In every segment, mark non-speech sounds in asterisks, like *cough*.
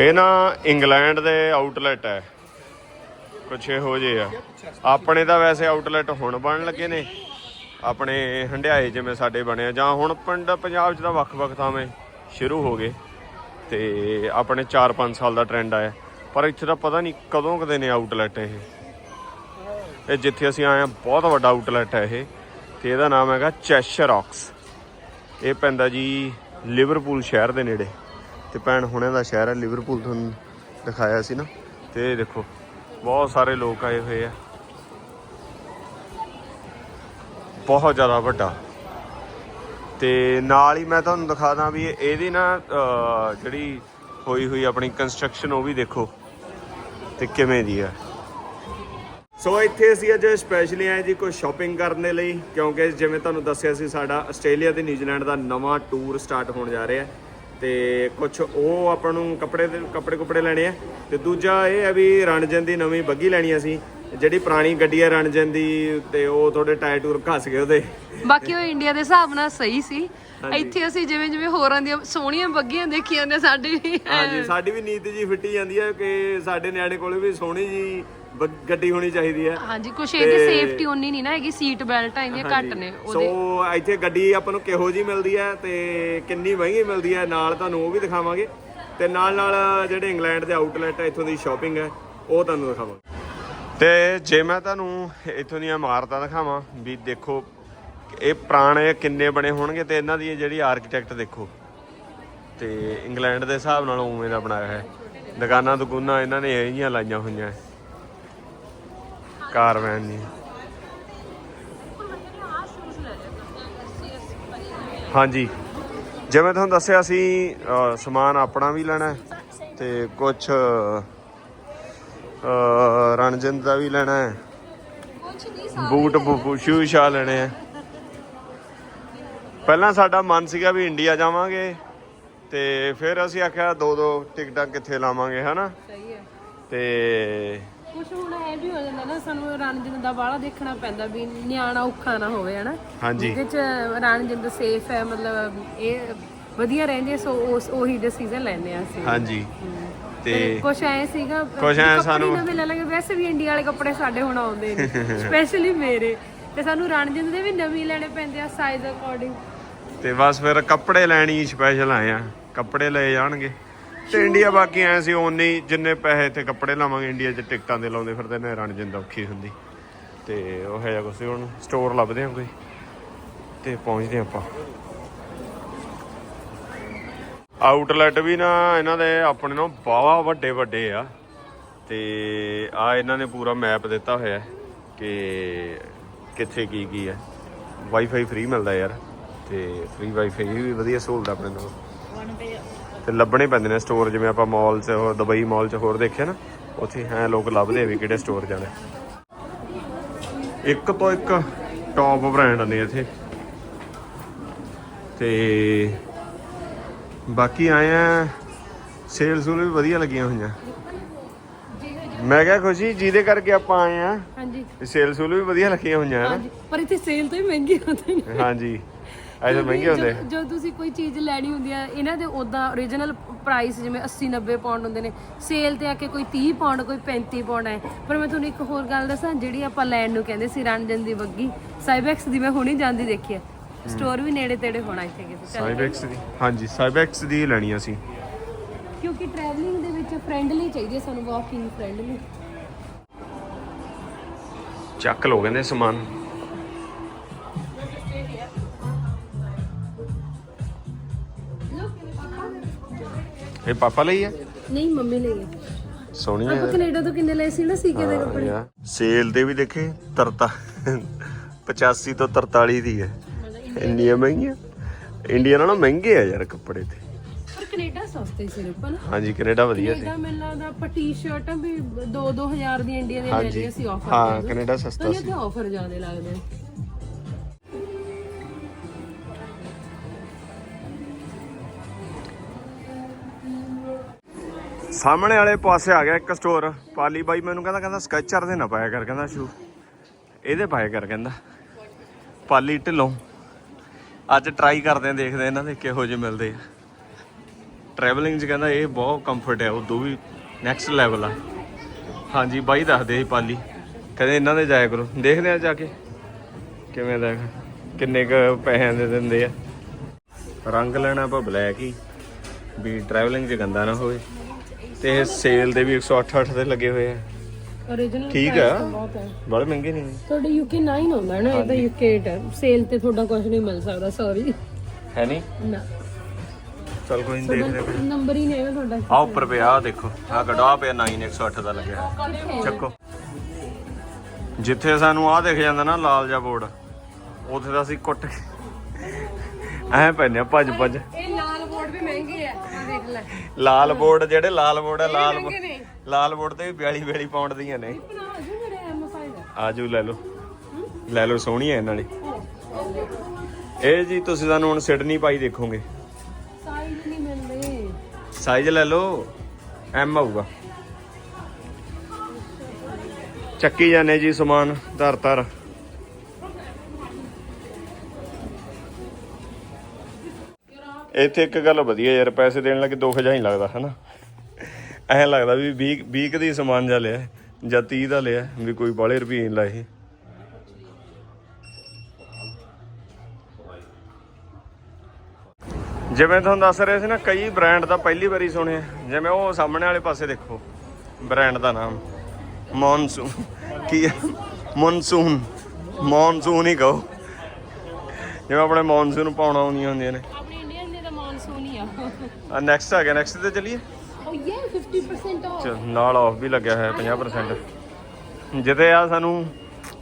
ਇਹ ਨਾ ਇੰਗਲੈਂਡ ਦੇ ਆਊਟਲੈਟ ਹੈ। ਕੁਛ ਇਹੋ ਜਿਹੇ ਆ। ਆਪਣੇ ਤਾਂ ਵੈਸੇ ਆਊਟਲੈਟ ਹੁਣ ਬਣਨ ਲੱਗੇ ਨੇ। ਆਪਣੇ ਹੰਡਿਆਏ ਜਿਵੇਂ ਸਾਡੇ ਬਣੇ ਆ। ਜਾਂ ਹੁਣ ਪਿੰਡ ਪੰਜਾਬ 'ਚ ਤਾਂ ਵੱਖ-ਵੱਖ ਥਾਵੇਂ ਸ਼ੁਰੂ ਹੋ ਗਏ। ਤੇ ਆਪਣੇ 4-5 ਸਾਲ ਦਾ ਟ੍ਰੈਂਡ ਆਇਆ। ਪਰ ਇੱਥੇ ਤਾਂ ਪਤਾ ਨਹੀਂ ਕਦੋਂ ਕਦੇ ਨੇ ਆਊਟਲੈਟ ਇਹ। ਇਹ ਜਿੱਥੇ ਅਸੀਂ ਆਏ ਆ, ਬਹੁਤ ਵੱਡਾ ਆਊਟਲੈਟ ਹੈ ਇਹ। ਤੇ ਇਹਦਾ ਨਾਮ ਹੈਗਾ ਚੈਸ਼ਰ ਆਕਸ ਇਹ ਪੈਂਦਾ ਜੀ ਲਿਵਰਪੂਲ ਸ਼ਹਿਰ ਦੇ ਨੇੜੇ। ਤੇ ਭੈਣ ਹੁਣੇ ਦਾ ਸ਼ਹਿਰ ਹੈ ਲਿਵਰਪੂਲ ਤੁਹਾਨੂੰ ਦਿਖਾਇਆ ਸੀ ਨਾ। ਤੇ ਇਹ ਦੇਖੋ, ਬਹੁਤ ਸਾਰੇ ਲੋਕ ਆਏ ਹੋਏ ਆ। ਬਹੁਤ ਜ਼ਿਆਦਾ ਵੱਡਾ। ਤੇ ਨਾਲ ਹੀ ਮੈਂ ਤੁਹਾਨੂੰ ਦਿਖਾ ਦਾਂ ਵੀ ਇਹਦੀ ਨਾ ਜਿਹੜੀ ਹੋਈ ਹੋਈ ਆਪਣੀ ਕੰਸਟਰਕਸ਼ਨ ਉਹ ਵੀ ਦੇਖੋ ਤੇ ਕਿਵੇਂ ਦੀ ਆ। ਸੋ ਇੱਥੇ ਅਸੀਂ ਅੱਜ ਸਪੈਸ਼ਲੀ ਆਏ ਜੀ ਕੋਈ ਸ਼ਾਪਿੰਗ ਕਰਨ ਦੇ ਲਈ, ਕਿਉਂਕਿ ਜਿਵੇਂ ਤੁਹਾਨੂੰ ਦੱਸਿਆ ਸੀ, ਸਾਡਾ ਆਸਟ੍ਰੇਲੀਆ ਤੇ ਨਿਊਜ਼ੀਲੈਂਡ ਦਾ ਨਵਾਂ ਟੂਰ ਸਟਾਰਟ ਹੋਣ ਜਾ ਰਿਹਾ। ਹੈ ਤੇ ਕੁਝ ਉਹ ਆਪਾਂ ਨੂੰ ਕੱਪੜੇ ਦੇ ਕੱਪੜੇ ਕੁਪੜੇ ਲੈਣੇ ਆ। ਤੇ ਦੂਜਾ ਇਹ ਹੈ ਵੀ ਰਣਜਨ ਦੀ ਨਵੀਂ ਬੱਗੀ ਲੈਣੀ ਆ ਸੀ ਜਿਹੜੀ ਪੁਰਾਣੀ ਗੱਡੀ ਹੈ ਰਣਜਨ ਦੀ ਤੇ ਉਹ ਥੋੜੇ ਟਾਇਰ ਟੂਰ ਘਸ ਗਏ ਉਹਦੇ। ਬਾਕੀ ਉਹ ਇੰਡੀਆ ਦੇ ਹਿਸਾਬ ਨਾਲ ਸਹੀ ਸੀ। ਇੱਥੇ ਅਸੀਂ ਜਿਵੇਂ ਜਿਵੇਂ ਹੋਰਾਂ ਦੀਆਂ ਸੋਹਣੀਆਂ ਬੱਗੀਆਂ ਦੇਖੀਆਂ ਨੇ ਸਾਡੇ ਵੀ। ਹਾਂਜੀ ਸਾਡੀ ਵੀ ਨੀਤ ਜੀ ਫਿੱਟੀ ਜਾਂਦੀ ਹੈ ਕਿ ਸਾਡੇ ਨਿਆਣੇ ਕੋਲੇ ਵੀ ਸੋਹਣੀ ਜੀ ਬ- ਗੱਡੀ ਹੋਣੀ ਚਾਹੀਦੀ ਹੈ। ਹਾਂਜੀ ਕੁਛ ਇਹਦੀ ਸੇਫਟੀ ਉਨੀ ਨਹੀਂ ਨਾ ਹੈਗੀ ਸੀਟ ਬੈਲਟਾਂ ਇਹਦੀਆਂ ਘੱਟ ਨੇ ਸੋ ਇੱਥੇ ਗੱਡੀ ਆਪਾਂ ਨੂੰ ਕਿਹੋ ਜੀ ਮਿਲਦੀ ਹੈ ਤੇ ਕਿੰਨੀ ਮਹਿੰਗੀ ਮਿਲਦੀ ਹੈ ਨਾਲ ਤੁਹਾਨੂੰ ਉਹ ਵੀ ਦਿਖਾਵਾਂਗੇ। ਤੇ ਨਾਲ ਨਾਲ ਜਿਹੜੇ ਇੰਗਲੈਂਡ ਦੇ ਆਊਟਲੈਟ ਹੈ ਇੱਥੋਂ ਦੀ ਸ਼ਾਪਿੰਗ ਹੈ ਉਹ ਤੁਹਾਨੂੰ ਦਿਖਾਵਾਂਗੇ। ਤੇ ਜੇ ਮੈਂ ਤੁਹਾਨੂੰ ਇੱਥੋਂ ਦੀਆਂ ਇਮਾਰਤਾਂ ਦਿਖਾਵਾਂ ਵੀ ਦੇਖੋ ਇਹ ਪੁਰਾਣੇ ਕਿੰਨੇ ਬਣੇ ਹੋਣਗੇ ਤੇ ਇਹਨਾਂ ਦੀ ਜਿਹੜੀ ਆਰਕੀਟੈਕਟ ਦੇਖੋ। ਤੇ ਇੰਗਲੈਂਡ ਦੇ ਹਿਸਾਬ ਨਾਲ ਉਵੇਂ ਦਾ ਬਣਾਇਆ ਹੈ। ਦੁਕਾਨਾਂ ਦੁਕਾਨਾਂ ਇਹਨਾਂ ਨੇ ਇਹ ਜਿਹੀਆਂ ਲਾਈਆਂ ਹੋਈਆਂ ਕਾਰਵੈਨ ਦੀਆਂ ਹਾਂਜੀ। ਜਿਵੇਂ ਤੁਹਾਨੂੰ ਦੱਸਿਆ ਸੀ ਅ, ਸਮਾਨ ਆਪਣਾ ਵੀ ਲੈਣਾ ਤੇ ਕੁਝ ਰਣਜਨ ਦਾ ਵੀ ਲੈਣਾ ਹੈ। ਬੂਟ ਸ਼ੂ ਸ਼ਾ ਲੈਣੇ ਆ ਪਹਿਲਾਂ ਸਾਡਾ ਮਨ ਸੀਗਾ ਵੀ ਇੰਡੀਆ ਜਾਵਾਂਗੇ ਤੇ ਫਿਰ ਅਸੀਂ ਆਖਿਆ ਦੋ ਦੋ ਟਿਕਟਾਂ ਕਿੱਥੇ ਲਾਵਾਂਗੇ ਹਨਾ? ਸਹੀ ਹੈ। ਤੇ ਕੁਛ ਹੁਣ ਇਹ ਵੀ ਹੋ ਜਾਂਦਾ ਨਾ ਸਾਨੂੰ ਰਣਜਿੰਦ ਦਾ ਬਾਹਲਾ ਦੇਖਣਾ ਪੈਂਦਾ ਵੀ ਨਿਆਣਾ ਔਖਾ ਨਾ ਹੋਵੇ ਹਨਾ? ਹਾਂਜੀ। ਜਿਹਦੇ ਚ ਰਣਜਿੰਦ ਸੇਫ ਹੈ ਮਤਲਬ ਇਹ ਵਧੀਆ ਰਹਿੰਦੇ ਸੋ ਉਸ ਉਹੀ ਡਿਸੀਜਨ ਲੈਂਦੇ ਆ ਅਸੀਂ। ਹਾਂਜੀ। ਤੇ ਕੁਛ ਐ ਸੀਗਾ ਕੁਛ ਐਂ ਸਾਨੂੰ- ਨਵੇਂ ਲੈ ਲਾਂਗੇ ਵੈਸੇ ਵੀ ਇੰਡੀਆ ਵਾਲੇ ਕੱਪੜੇ ਸਾਡੇ ਹੁਣ ਆਉਂਦੇ ਨੇ ਸਪੈਸ਼ਲੀ *laughs* ਮੇਰੇ। ਤੇ ਸਾਨੂੰ ਰਣਜਿੰਦ ਦੇ ਵੀ ਨਵੇਂ ਲੈਣੇ ਪੈਂਦੇ ਆ ਸਾਈਜ਼ ਅਕੋਰਡਿੰਗ ਤੇ ਬਸ ਫਿਰ ਕੱਪੜੇ ਲੈਣੀ ਸਪੈਸ਼ਲ ਆਏ ਆ ਕੱਪੜੇ ਲਏ ਜਾਣਗੇ। ਤੇ ਇੰਡੀਆ ਬਾਕੀ ਐ ਸੀ, ਓਨੇ ਜਿੰਨੇ ਪੈਸੇ ਤੇ ਕੱਪੜੇ ਲਾਵਾਂਗੇ, ਇੰਡੀਆ 'ਚ ਟਿਕਟਾਂ ਦੇ ਲਾਉਂਦੇ ਫਿਰਦੇ ਨੇ ਰਣ ਔਖੀ ਹੁੰਦੀ। ਤੇ ਉਹ ਹੈ ਜਾਂ ਕੁਛ ਹੁਣ ਸਟੋਰ ਲੱਭਦੇ ਆ ਕੋਈ। ਤੇ ਪਹੁੰਚਦੇ ਆ ਆਪਾਂ। ਆਊਟਲੈਟ ਵੀ ਨਾ, ਇਹਨਾਂ ਦੇ ਆਪਣੇ ਨਾਲੋਂ ਬਾਵਾ ਵੱਡੇ ਵੱਡੇ ਆ। ਤੇ ਆ ਇਹਨਾਂ ਨੇ ਪੂਰਾ ਮੈਪ ਦਿੱਤਾ ਹੋਇਆ ਕਿ ਕਿੱਥੇ ਕੀ ਕੀ ਹੈ। ਵਾਈਫਾਈ ਫ੍ਰੀ ਮਿਲਦਾ ਯਾਰ। ਤੇ ਫ੍ਰੀ ਵਾਈਫਾਈ ਵੀ ਵਧੀਆ ਸਹੂਲਤ ਆਪਣੇ ਨਾਲ। ਤੇ ਲੱਭਣੇ ਪੈਂਦੇ ਨੇ ਸਟੋਰ ਜਿਵੇਂ ਆਪਾਂ ਮਾਲ 'ਚ ਹੋਰ ਦੁਬਈ ਮਾਲ 'ਚ ਹੋਰ ਦੇਖਿਆ ਨਾ ਉੱਥੇ ਹੈ ਲੋਕ ਲੱਭਦੇ ਆ ਵੀ ਕਿਹੜੇ ਸਟੋਰ ਜਾਣਾ। ਇੱਕ ਤੋਂ ਇੱਕ ਟੌਪ ਬ੍ਰਾਂਡ ਨੇ ਇੱਥੇ। ਤੇ ਬਾਕੀ ਆਏ ਆ ਸੇਲ ਸੂਲ ਵੀ ਵਧੀਆ ਲੱਗੀਆਂ ਹੋਈਆਂ। ਮੈਂ ਕਿਹਾ ਖੁਸ਼ੀ ਜਿਹਦੇ ਕਰਕੇ ਆਪਾਂ ਆਏ ਆ ਹਾਂਜੀ। ਸੇਲ ਸੂਲ ਵੀ ਵਧੀਆ ਲੱਗੀਆਂ ਹੋਈਆਂ ਹਨ ਹਾਂਜੀ ਪਰ ਇੱਥੇ ਸੇਲ ਤੋਂ ਹੀ ਮਹਿੰਗੇ ਹੁੰਦੇ ਨੇ। ਹਾਂਜੀ। ਐਸੇ ਮਹਿੰਗੇ ਹੁੰਦੇ। ਜੋ- ਜੋ ਤੁਸੀਂ ਕੋਈ ਚੀਜ਼ ਲੈਣੀ ਹੁੰਦੀ ਆ ਇਹਨਾਂ ਦੇ ਉਦਾਂ origignal ਪ੍ਰਾਈਸ ਜਿਵੇਂ 80 90 ਪਾਉਂਡ ਹੁੰਦੇ ਨੇ ਸੇਲ ਤੇ ਆ ਕੇ ਕੋਈ 30 ਪਾਉਂਡ ਕੋਈ 35 ਪਾਉਂਡ ਹੈ। ਪਰ ਮੈਂ ਤੁਹਾਨੂੰ ਇੱਕ ਹੋਰ ਗੱਲ ਦੱਸਾਂ ਜਿਹੜੀ ਆਪਾਂ ਲੈਣ ਨੂੰ ਕਹਿੰਦੇ ਸੀ ਰਣਜਨ ਦੀ ਬੱਗੀ ਸਾਈਬੈਕਸ ਦੀ ਮੈਂ ਹੁਣੀ ਜਾਂਦੀ ਦੇਖੀ ਆ। ਸਟੋਰ ਵੀ ਨੇੜੇ ਤੇੜੇ ਹੋਣਾ ਇੱਥੇ ਕਿਤੇ ਚੱਲ ਸਾਈਬੈਕਸ ਦੀ। ਹਾਂਜੀ ਸਾਈਬੈਕਸ ਦੀ ਲੈਣੀ ਅਸੀਂ। ਕਿਉਂਕਿ ਟਰੈਵਲਿੰਗ ਦੇ ਵਿੱਚ ਫ੍ਰੈਂਡਲੀ ਚਾਹੀਦੀ ਹੈ ਸਾਨੂੰ ਵਾਕਿੰਗ ਫ੍ਰੈਂਡਲੀ ਚੱਕ ਲੋ ਕਹਿੰਦੇ ਸਮਾਨ। ਇਹ ਪਾਪਾ ਲਈ ਹੈ? ਨਹੀਂ ਮੰਮੀ ਲਈ ਸੋਹਣੀ ਆਪਾਂ ਕੈਨੇਡਾ ਤੋਂ ਕਿੰਨੇ ਲਏ ਸੀ ਨਾ ਸੀਕੇ ਦੇ ਕੱਪੜੇ? ਹੈ ਸੇਲ ਤੇ ਵੀ ਦੇਖੇ ਤਰਤਾ 85 ਤੋਂ 43 ਦੀ ਹੈ। ਇੰਨੀਆਂ ਮਹਿੰਗੀਆਂ ਇੰਡੀਆ ਨਾਲੋਂ ਮਹਿੰਗੇ ਆ ਯਾਰ ਕੱਪੜੇ ਤੇ। ਪਰ ਕੈਨੇਡਾ ਸਸਤੇ ਸੀ ਰੁਪਨ ਹਾਂਜੀ ਕੈਨੇਡਾ ਵਧੀਆ ਸੀ। ਕੈਨੇਡਾ ਮੈਨੂੰ ਲੱਗਦਾ ਆਪਾਂ ਟੀ-ਸ਼ਰਟਾਂ ਵੀ 2-2000 ਦੀਆਂ ਇੰਡੀਆ ਦੀਆਂ ਮਿਲਦੀਆਂ ਸੀ ਆਫਰ ਹਾਂ ਕੈਨੇਡਾ ਸਸਤਾ ਤਾਂ ਸੀ। ਇੱਥੇ ਆਫਰ ਜ਼ਿਆਦਾ ਲੱਗਦੇ ਸਾਹਮਣੇ ਵਾਲੇ ਪਾਸੇ ਆ ਗਿਆ ਇੱਕ ਸਟੋਰ ਪਾਲੀ ਬਾਈ ਮੈਨੂੰ ਕਹਿੰਦਾ ਕਹਿੰਦਾ ਸਕੈਚਰ ਦੇ ਨਾ ਪਾਇਆ ਕਰ, ਕਹਿੰਦਾ ਸ਼ੂ ਇਹਦੇ ਪਾਇਆ ਕਰ, ਕਹਿੰਦਾ। ਪਾਲੀ ਢਿੱਲੋਂ। ਅੱਜ ਟਰਾਈ ਕਰਦੇ ਆ, ਦੇਖਦੇ ਇਹਨਾਂ ਦੇ ਕਿਹੋ ਜਿਹੇ ਮਿਲਦੇ ਆ। ਟਰੈਵਲਿੰਗ 'ਚ ਕਹਿੰਦਾ ਇਹ ਬਹੁਤ ਕੰਫਰਟ ਹੈ ਉਦੋਂ ਵੀ ਨੈਕਸਟ ਲੈਵਲ ਆ। ਹਾਂਜੀ, ਬਾਈ ਦੱਸਦੇ ਸੀ ਪਾਲੀ। ਕਹਿੰਦੇ ਇਹਨਾਂ ਦੇ ਜਾਇਆ ਕਰੋ। ਦੇਖਦੇ ਆ ਜਾ ਕੇ ਕਿਵੇਂ ਦਾ ਕਿੰਨੇ ਕ ਪੈਸਿਆਂ ਦੇ ਦਿੰਦੇ ਆ। ਰੰਗ ਲੈਣਾ ਆਪਾਂ ਬਲੈਕ ਹੀ। ਵੀ ਟਰੈਵਲਿੰਗ 'ਚ ਗੰਦਾ ਨਾ ਹੋਵੇ। ਤੇ ਸੇਲ ਦੇ ਵੀ 108 ਦੇ ਲੱਗੇ ਹੋਏ ਆ। Origignal ਠੀਕ ਆ। ਤਾਂ ਬਹੁਤ ਹੈ। ਬੜੇ ਮਹਿੰਗੇ ਨਹੀਂ ਤੁਹਾਡੇ UK 9 ਹੁੰਦਾ ਨਾ ਇਹ ਤਾਂ UK 8 ਹੈ। ਸੇਲ ਤੇ ਤੁਹਾਡਾ ਕੁਝ ਨਹੀਂ ਮਿਲ ਸਕਦਾ ਸੌਰੀ ਹੈ ਨਹੀਂ ਨਾ। ਚਲ ਕੋਈ ਨਹੀਂ ਦੇਖਦੇ ਆ। ਨੰਬਰ ਹੀ ਨਹੀਂ ਹੈਗਾ ਤੁਹਾਡਾ। ਆ ਉੱਪਰ ਪਿਆ ਆ ਦੇਖੋ ਆ ਕਢਾ ਪਿਆ 9108 ਦਾ ਲੱਗਿਆ। ਚੱਕੋ। ਜਿੱਥੇ ਸਾਨੂੰ ਆ ਦਿਖ ਜਾਂਦਾ ਨਾ ਲਾਲ ਜਿਹਾ ਬੋਰਡ ਉੱਥੇ ਦਾ ਅਸੀਂ ਕੁੱਟ ਕੇ ਐ ਪੈਨੇ ਭੱਜ ਭੱਜ ਇਹ ਦੇਖ ਲੈ। ਲਾਲ ਬੋਰਡ ਜਿਹੜੇ ਲਾਲ ਬੋਰਡ ਆ ਲਾਲ ਮਹਿੰਗੇ ਨੇ। ਲਾਲ ਬੋਰਡ ਤੇ ਵੀ 42 42 ਪਾਉਂਡ ਦੀਆਂ ਨੇ। ਬਣਾ ਜੋ ਮੇਰੇ M5 ਦਾ ਆਜੂ ਲੈ ਲਓ। ਲੈ ਲਓ ਸੋਹਣੀ ਐ ਇਹਨਾਂ ਦੀ। ਇਹ ਜੀ ਤੁਸੀਂ ਸਾਨੂੰ ਹੁਣ ਸਿਡਨੀ ਪਾਈ ਦੇਖੋਗੇ। ਸਾਈਜ਼ ਨਹੀਂ ਮਿਲਦੇ। ਸਾਈਜ਼ ਲੈ ਲਓ ਐਮ ਆਊਗਾ। ਚੱਕੀ ਜਾਣੇ ਜੀ ਸਮਾਨ ਧਰ ਧਰ ਇੱਥੇ ਇੱਕ ਗੱਲ ਵਧੀਆ ਯਾਰ, ਪੈਸੇ ਦੇਣ ਲੱਗੇ ਦੁੱਖ ਜਿਹਾ ਹੀ ਲੱਗਦਾ, ਹਨਾ? ਐਂ ਲੱਗਦਾ ਵੀ 20 20 ਦੀ ਸਮਾਨ ਜਾ ਲਿਆ, ਜਾਂ 30 ਦਾ ਲਿਆ, ਵੀ ਕੋਈ ਬਾਲੇ ਰੁਪਏ ਨਹੀਂ ਲਾਏ ਜਿਵੇਂ ਤੁਹਾਨੂੰ ਦੱਸ ਰਿਹਾ ਸੀ ਨਾ, ਕਈ ਬ੍ਰਾਂਡ ਦਾ ਪਹਿਲੀ ਵਾਰੀ ਸੁਣਿਆ। ਜਿਵੇਂ ਉਹ ਸਾਹਮਣੇ ਵਾਲੇ ਪਾਸੇ ਦੇਖੋ, ਬ੍ਰਾਂਡ ਦਾ ਨਾਮ। ਮੌਨਸੂਨ, ਕੀ ਹੈ ਮੌਨਸੂਨ ਮੌਨਸੂਨ ਹੀ ਕਹੋ। ਜਿਵੇਂ ਆਪਣੇ ਮੌਨਸੂਨ ਪਾਉਣਾ ਆਉਂਦੀਆਂ ਹੁੰਦੀਆਂ ਨੇ ਆਪਣੇ ਇੰਡੀਅਨ ਦੇ ਤਾਂ ਮੌਨਸੂਨ ਹੀ ਆ ਆ ਨੈਕਸਟ ਆ ਗਿਆ ਨੈਕਸਟ ਤੇ ਚੱਲੀਏ? ਓ ਯੇ 50% ਆਫ ਚਲ ਨਾਲ ਆਫ ਵੀ ਲੱਗਿਆ ਹੋਇਆ 50% ਜਿੱਥੇ ਆ ਸਾਨੂੰ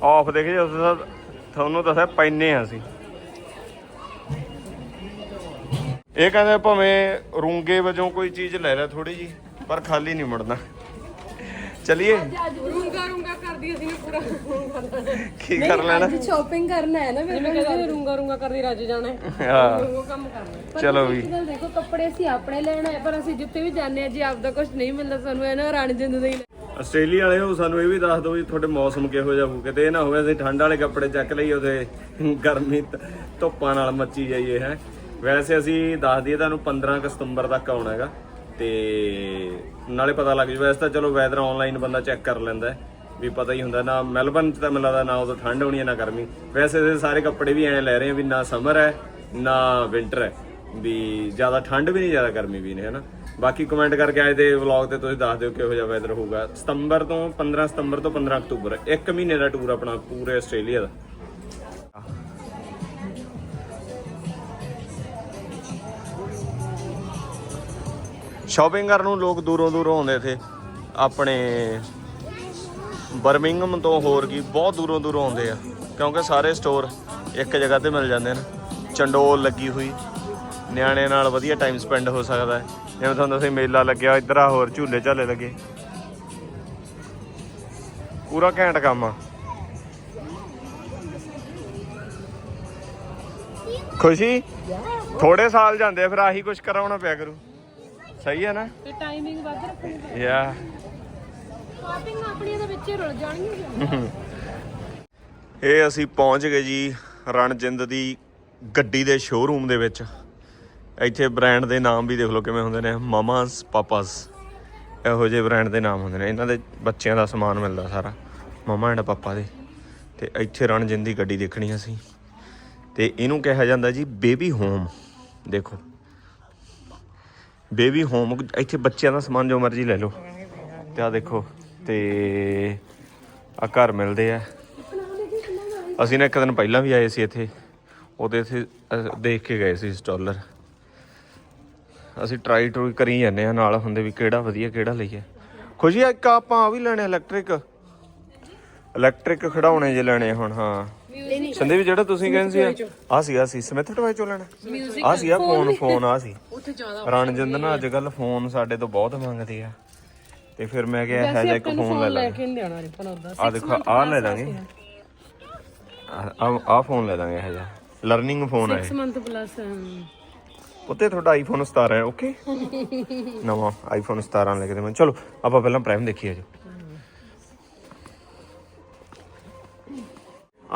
ਆਫ ਦੇਖੇ ਉਸ ਦਾ ਤੁਹਾਨੂੰ ਦੱਸਿਆ ਪੈਨੇ ਆ ਅਸੀਂ। ਇਹ ਕਹਿੰਦੇ ਭਾਵੇਂ ਰੂੰਗੇ ਵਜੋਂ ਕੋਈ ਚੀਜ਼ ਲੈ ਲੈ ਥੋੜੀ ਜੀ ਪਰ ਖਾਲੀ ਨਹੀਂ ਮੁੜਨਾ। ਚਲਿਏ? ਰੂੰਗਾ ਰੂੰਗਾ ਕਰਦੀ ਅਸੀਂ ਨੇ ਪੂਰਾ। ਕੀ ਕਰ ਲੈਣਾ? ਅੱਜ ਸ਼ਾਪਿੰਗ ਕਰਨਾ ਹੈ ਨਾ ਫਿਰ ਮੈਂ ਕਹਿੰਦਾ ਰੂੰਗਾ ਰੂੰਗਾ ਕਰਦੀ ਰੱਜ ਜਾਣਾ ਹੈ। ਹਾਂ। ਉਹ ਕੰਮ ਕਰਨਾ ਪਰ ਚਲੋ ਵੀ। ਇੱਕ ਗੱਲ ਦੇਖੋ ਕੱਪੜੇ ਅਸੀਂ ਆਪਣੇ ਲੈਣਾ ਹੈ ਪਰ ਅਸੀਂ ਜਿੱਥੇ ਵੀ ਜਾਂਦੇ ਆ ਜੀ ਆਪਦਾ ਕੁਝ ਨਹੀਂ ਮਿਲਦਾ ਸਾਨੂੰ ਇਹ ਨਾ ਰਣ ਜਿੰਦ ਦਾ ਹੀ ਲੈ- ਆਸਟ੍ਰੇਲੀਆ ਵਾਲੇ ਹੋ ਸਾਨੂੰ ਇਹ ਵੀ ਦੱਸ ਦਿਓ ਵੀ ਤੁਹਾਡੇ ਮੌਸਮ ਕਿਹੋ ਜਿਹਾ ਹੋਊ। ਕਿਤੇ ਇਹ ਨਾ ਹੋਵੇ ਅਸੀਂ ਠੰਡ ਵਾਲੇ ਕੱਪੜੇ ਚੱਕ ਲਈਏ ਉਹਦੇ ਗਰਮੀ ਧ- ਧੁੱਪਾਂ ਨਾਲ ਮੱਚੀ ਜਾਈਏ ਹੈ। ਵੈਸੇ ਅਸੀਂ ਦੱਸ ਦਈਏ ਤੁਹਾਨੂੰ 15 ਕੁ ਸਤੰਬਰ ਤੱਕ ਆਉਣਾ ਹੈਗਾ। ਤੇ ਨਾਲੇ ਪਤਾ ਲੱਗ ਜੂ, ਵੈਸੇ ਤਾਂ ਚਲੋ ਵੈਦਰ ਆਨਲਾਈਨ ਬੰਦਾ ਚੈੱਕ ਕਰ ਲੈਂਦਾ ਵੀ ਪਤਾ ਹੀ ਹੁੰਦਾ ਨਾ ਮੈਲਬਨ ਚ ਤਾਂ ਮੈਨੂੰ ਲੱਗਦਾ ਨਾ ਉਦੋਂ ਠੰਡ ਹੋਣੀ ਹੈ, ਨਾ ਗਰਮੀ। ਵੈਸੇ ਤੇ ਸਾਰੇ ਕੱਪੜੇ ਵੀ ਐਂ ਲੈ ਰਹੇ ਆ ਵੀ ਨਾ ਸਮਰ ਹੈ, ਨਾ ਵਿੰਟਰ ਹੈ, ਵੀ ਜ਼ਿਆਦਾ ਠੰਡ ਵੀ ਨਹੀਂ, ਜ਼ਿਆਦਾ ਗਰਮੀ ਵੀ ਨਹੀਂ ਹੈ ਨਾ ਬਾਕੀ ਕਮੈਂਟ ਕਰਕੇ ਅੱਜ ਦੇ ਵਲੌਗ ਤੇ ਤੁਸੀਂ ਦੱਸ ਦਿਓ ਕਿਹੋ ਜਿਹਾ ਵੈਦਰ ਹੋਊਗਾ। ਸਤੰਬਰ ਤੋਂ 15 ਸਤੰਬਰ ਤੋਂ 15 ਅਕਤੂਬਰ, ਇੱਕ ਮਹੀਨੇ ਦਾ ਟੂਰ ਆਪਣਾ ਪੂਰੇ ਆਸਟ੍ਰੇਲੀਆ ਦਾ। ਸ਼ਾਪਿੰਗ ਕਰਨ ਨੂੰ ਲੋਕ ਦੂਰੋਂ ਦੂਰੋਂ ਆਉਂਦੇ ਇੱਥੇ। ਆਪਣੇ ਬਰਮਿੰਗਮ ਤੋਂ ਹੋਰ ਕੀ ਬਹੁਤ ਦੂਰੋਂ ਦੂਰੋਂ ਆਉਂਦੇ ਆ। ਕਿਉਂਕਿ ਸਾਰੇ ਸਟੋਰ ਇੱਕ ਜਗ੍ਹਾ ਤੇ ਮਿਲ ਜਾਂਦੇ ਨੇ। ਚੰਡੋਲ ਲੱਗੀ ਹੋਈ ਨਿਆਣੇ ਨਾਲ ਵਧੀਆ ਟਾਈਮ ਸਪੈਂਡ ਹੋ ਸਕਦਾ ਹੈ। ਜਿਵੇਂ ਤੁਹਾਨੂੰ ਦੱਸਿਆ ਮੇਲਾ ਲੱਗਿਆ ਇੱਧਰ ਆ ਹੋਰ ਝੂਲੇ ਝਾਲੇ ਲੱਗੇ। ਪੂਰਾ ਘੈਂਟ ਕੰਮ ਆ। ਖੁਸ਼ੀ? ਥੋੜੇ ਸਾਲ ਜਾਂਦੇ ਫਿਰ ਆਹੀ ਕੁਝ ਕਰਾਉਣਾ ਪਿਆ ਕਰੂ। ਸਹੀ ਹੈ ਨਾ? ਤੇ ਟਾਈਮਿੰਗ ਵੱਧ ਰੱਖਣੀ ਯਾ। ਸ਼ਾਪਿੰਗ ਆਪਣੀਆਂ ਦੇ ਵਿੱਚ ਹੀ ਰੁਲ ਜਾਣਗੀਆਂ ਇਹ ਅਸੀਂ ਪਹੁੰਚ ਗਏ ਜੀ ਰਣਜਿੰਦ ਦੀ ਗੱਡੀ ਦੇ ਸ਼ੋਰੂਮ ਦੇ ਵਿੱਚ। ਇੱਥੇ ਬ੍ਰਾਂਡ ਦੇ ਨਾਮ ਵੀ ਦੇਖ ਲਓ ਕਿਵੇਂ ਹੁੰਦੇ ਨੇ ਮਮਾਸ ਪਾਪਾਸ। ਇਹੋ ਜਿਹੇ ਬ੍ਰਾਂਡ ਦੇ ਨਾਮ ਹੁੰਦੇ ਨੇ। ਇਹਨਾਂ ਦੇ ਬੱਚਿਆਂ ਦਾ ਸਮਾਨ ਮਿਲਦਾ ਸਾਰਾ ਮਮਾ ਐਂਡ ਪਾਪਾ ਦੇ। ਤੇ ਇੱਥੇ ਰਣਜਿੰਦ ਦੀ ਗੱਡੀ ਦੇਖਣੀ ਅਸੀਂ। ਤੇ ਇਹਨੂੰ ਕਿਹਾ ਜਾਂਦਾ ਜੀ ਬੇਬੀ ਹੋਮ ਦੇਖੋ। ਬੇਬੀ ਹੋਮ ਇੱਥੇ ਬੱਚਿਆਂ ਦਾ ਸਮਾਨ ਜੋ ਮਰਜ਼ੀ ਲੈ ਲਓ। ਤੇ ਆ ਦੇਖੋ ਤੇ ਆ ਘਰ ਮਿਲਦੇ ਆ। ਅਸੀਂ ਨਾ ਇੱਕ ਦਿਨ ਪਹਿਲਾਂ ਵੀ ਆਏ ਸੀ ਇੱਥੇ। ਉਹਦੇ ਇੱਥੇ ਦੇਖ ਕੇ ਗਏ ਸੀ ਸਟਾਲਰ ਅਸੀਂ ਟਰਾਈ ਟਰੂਈ ਕਰੀ ਜਾਂਦੇ ਆ ਨਾਲ ਹੁੰਦੇ ਵੀ ਕਿਹੜਾ ਵਧੀਆ ਕਿਹੜਾ ਲਈਏ। ਖੁਸ਼ੀ ਆ ਇੱਕ ਆਪਾਂ ਆ ਵੀ ਲੈਣੇ ਇਲੈਕਟ੍ਰਿਕ ਇਲੈਕਟ੍ਰਿਕ ਖਿਡੌਣੇ ਜੇ ਲੈਣੇ ਹੁਣ ਹਾਂ। ਸੰਦੀਪ ਜਿਹੜਾ ਤੁਸੀਂ ਕਹਿੰਦੇ ਸੀ ਆ ਸੀ ਆ ਸੀ। ਸਮਿਥ ਟਵਾਈ ਚੋਂ ਲੈਣਾ। ਆ ਸੀ ਆ ਫੋਨ ਫੋਨ ਆ ਸੀ। ਉੱਥੇ ਜ਼ਿਆਦਾ ਰਣਜਿੰਦ ਨਾ ਅੱਜ ਕੱਲ ਫੋਨ ਸਾਡੇ ਤੋਂ ਬਹੁਤ ਮੰਗਦੇ ਆ। ਤੇ ਫਿਰ ਮੈਂ ਕਿਹਾ ਇਹ ਜਿਹਾ ਇੱਕ ਫੋਨ ਲੈ ਲੈ ਲਾ ਕੇ ਨਹੀਂ ਦੇਣਾ ਰਿਪਨ ਉਹਦਾ ਆ ਦੇਖੋ ਆ ਲੈ ਲਾਂਗੇ। ਆ ਆ ਫੋਨ ਲੈ ਦਾਂਗੇ ਇਹ ਜਿਹਾ। ਲਰਨਿੰਗ ਫੋਨ ਹੈ 6 ਮੰਥ ਪਲੱਸ ਉੱਤੇ ਤੁਹਾਡਾ ਆਈਫੋਨ 17 ਹੈ ਓਕੇ ਨਵਾਂ ਆਈਫੋਨ 17 ਲੈ ਕੇ ਦੇਵਾਂ ਚਲੋ ਆਪਾਂ ਪਹਿਲਾਂ ਪ੍ਰਾਈਮ ਦੇਖੀਏ ਜੀ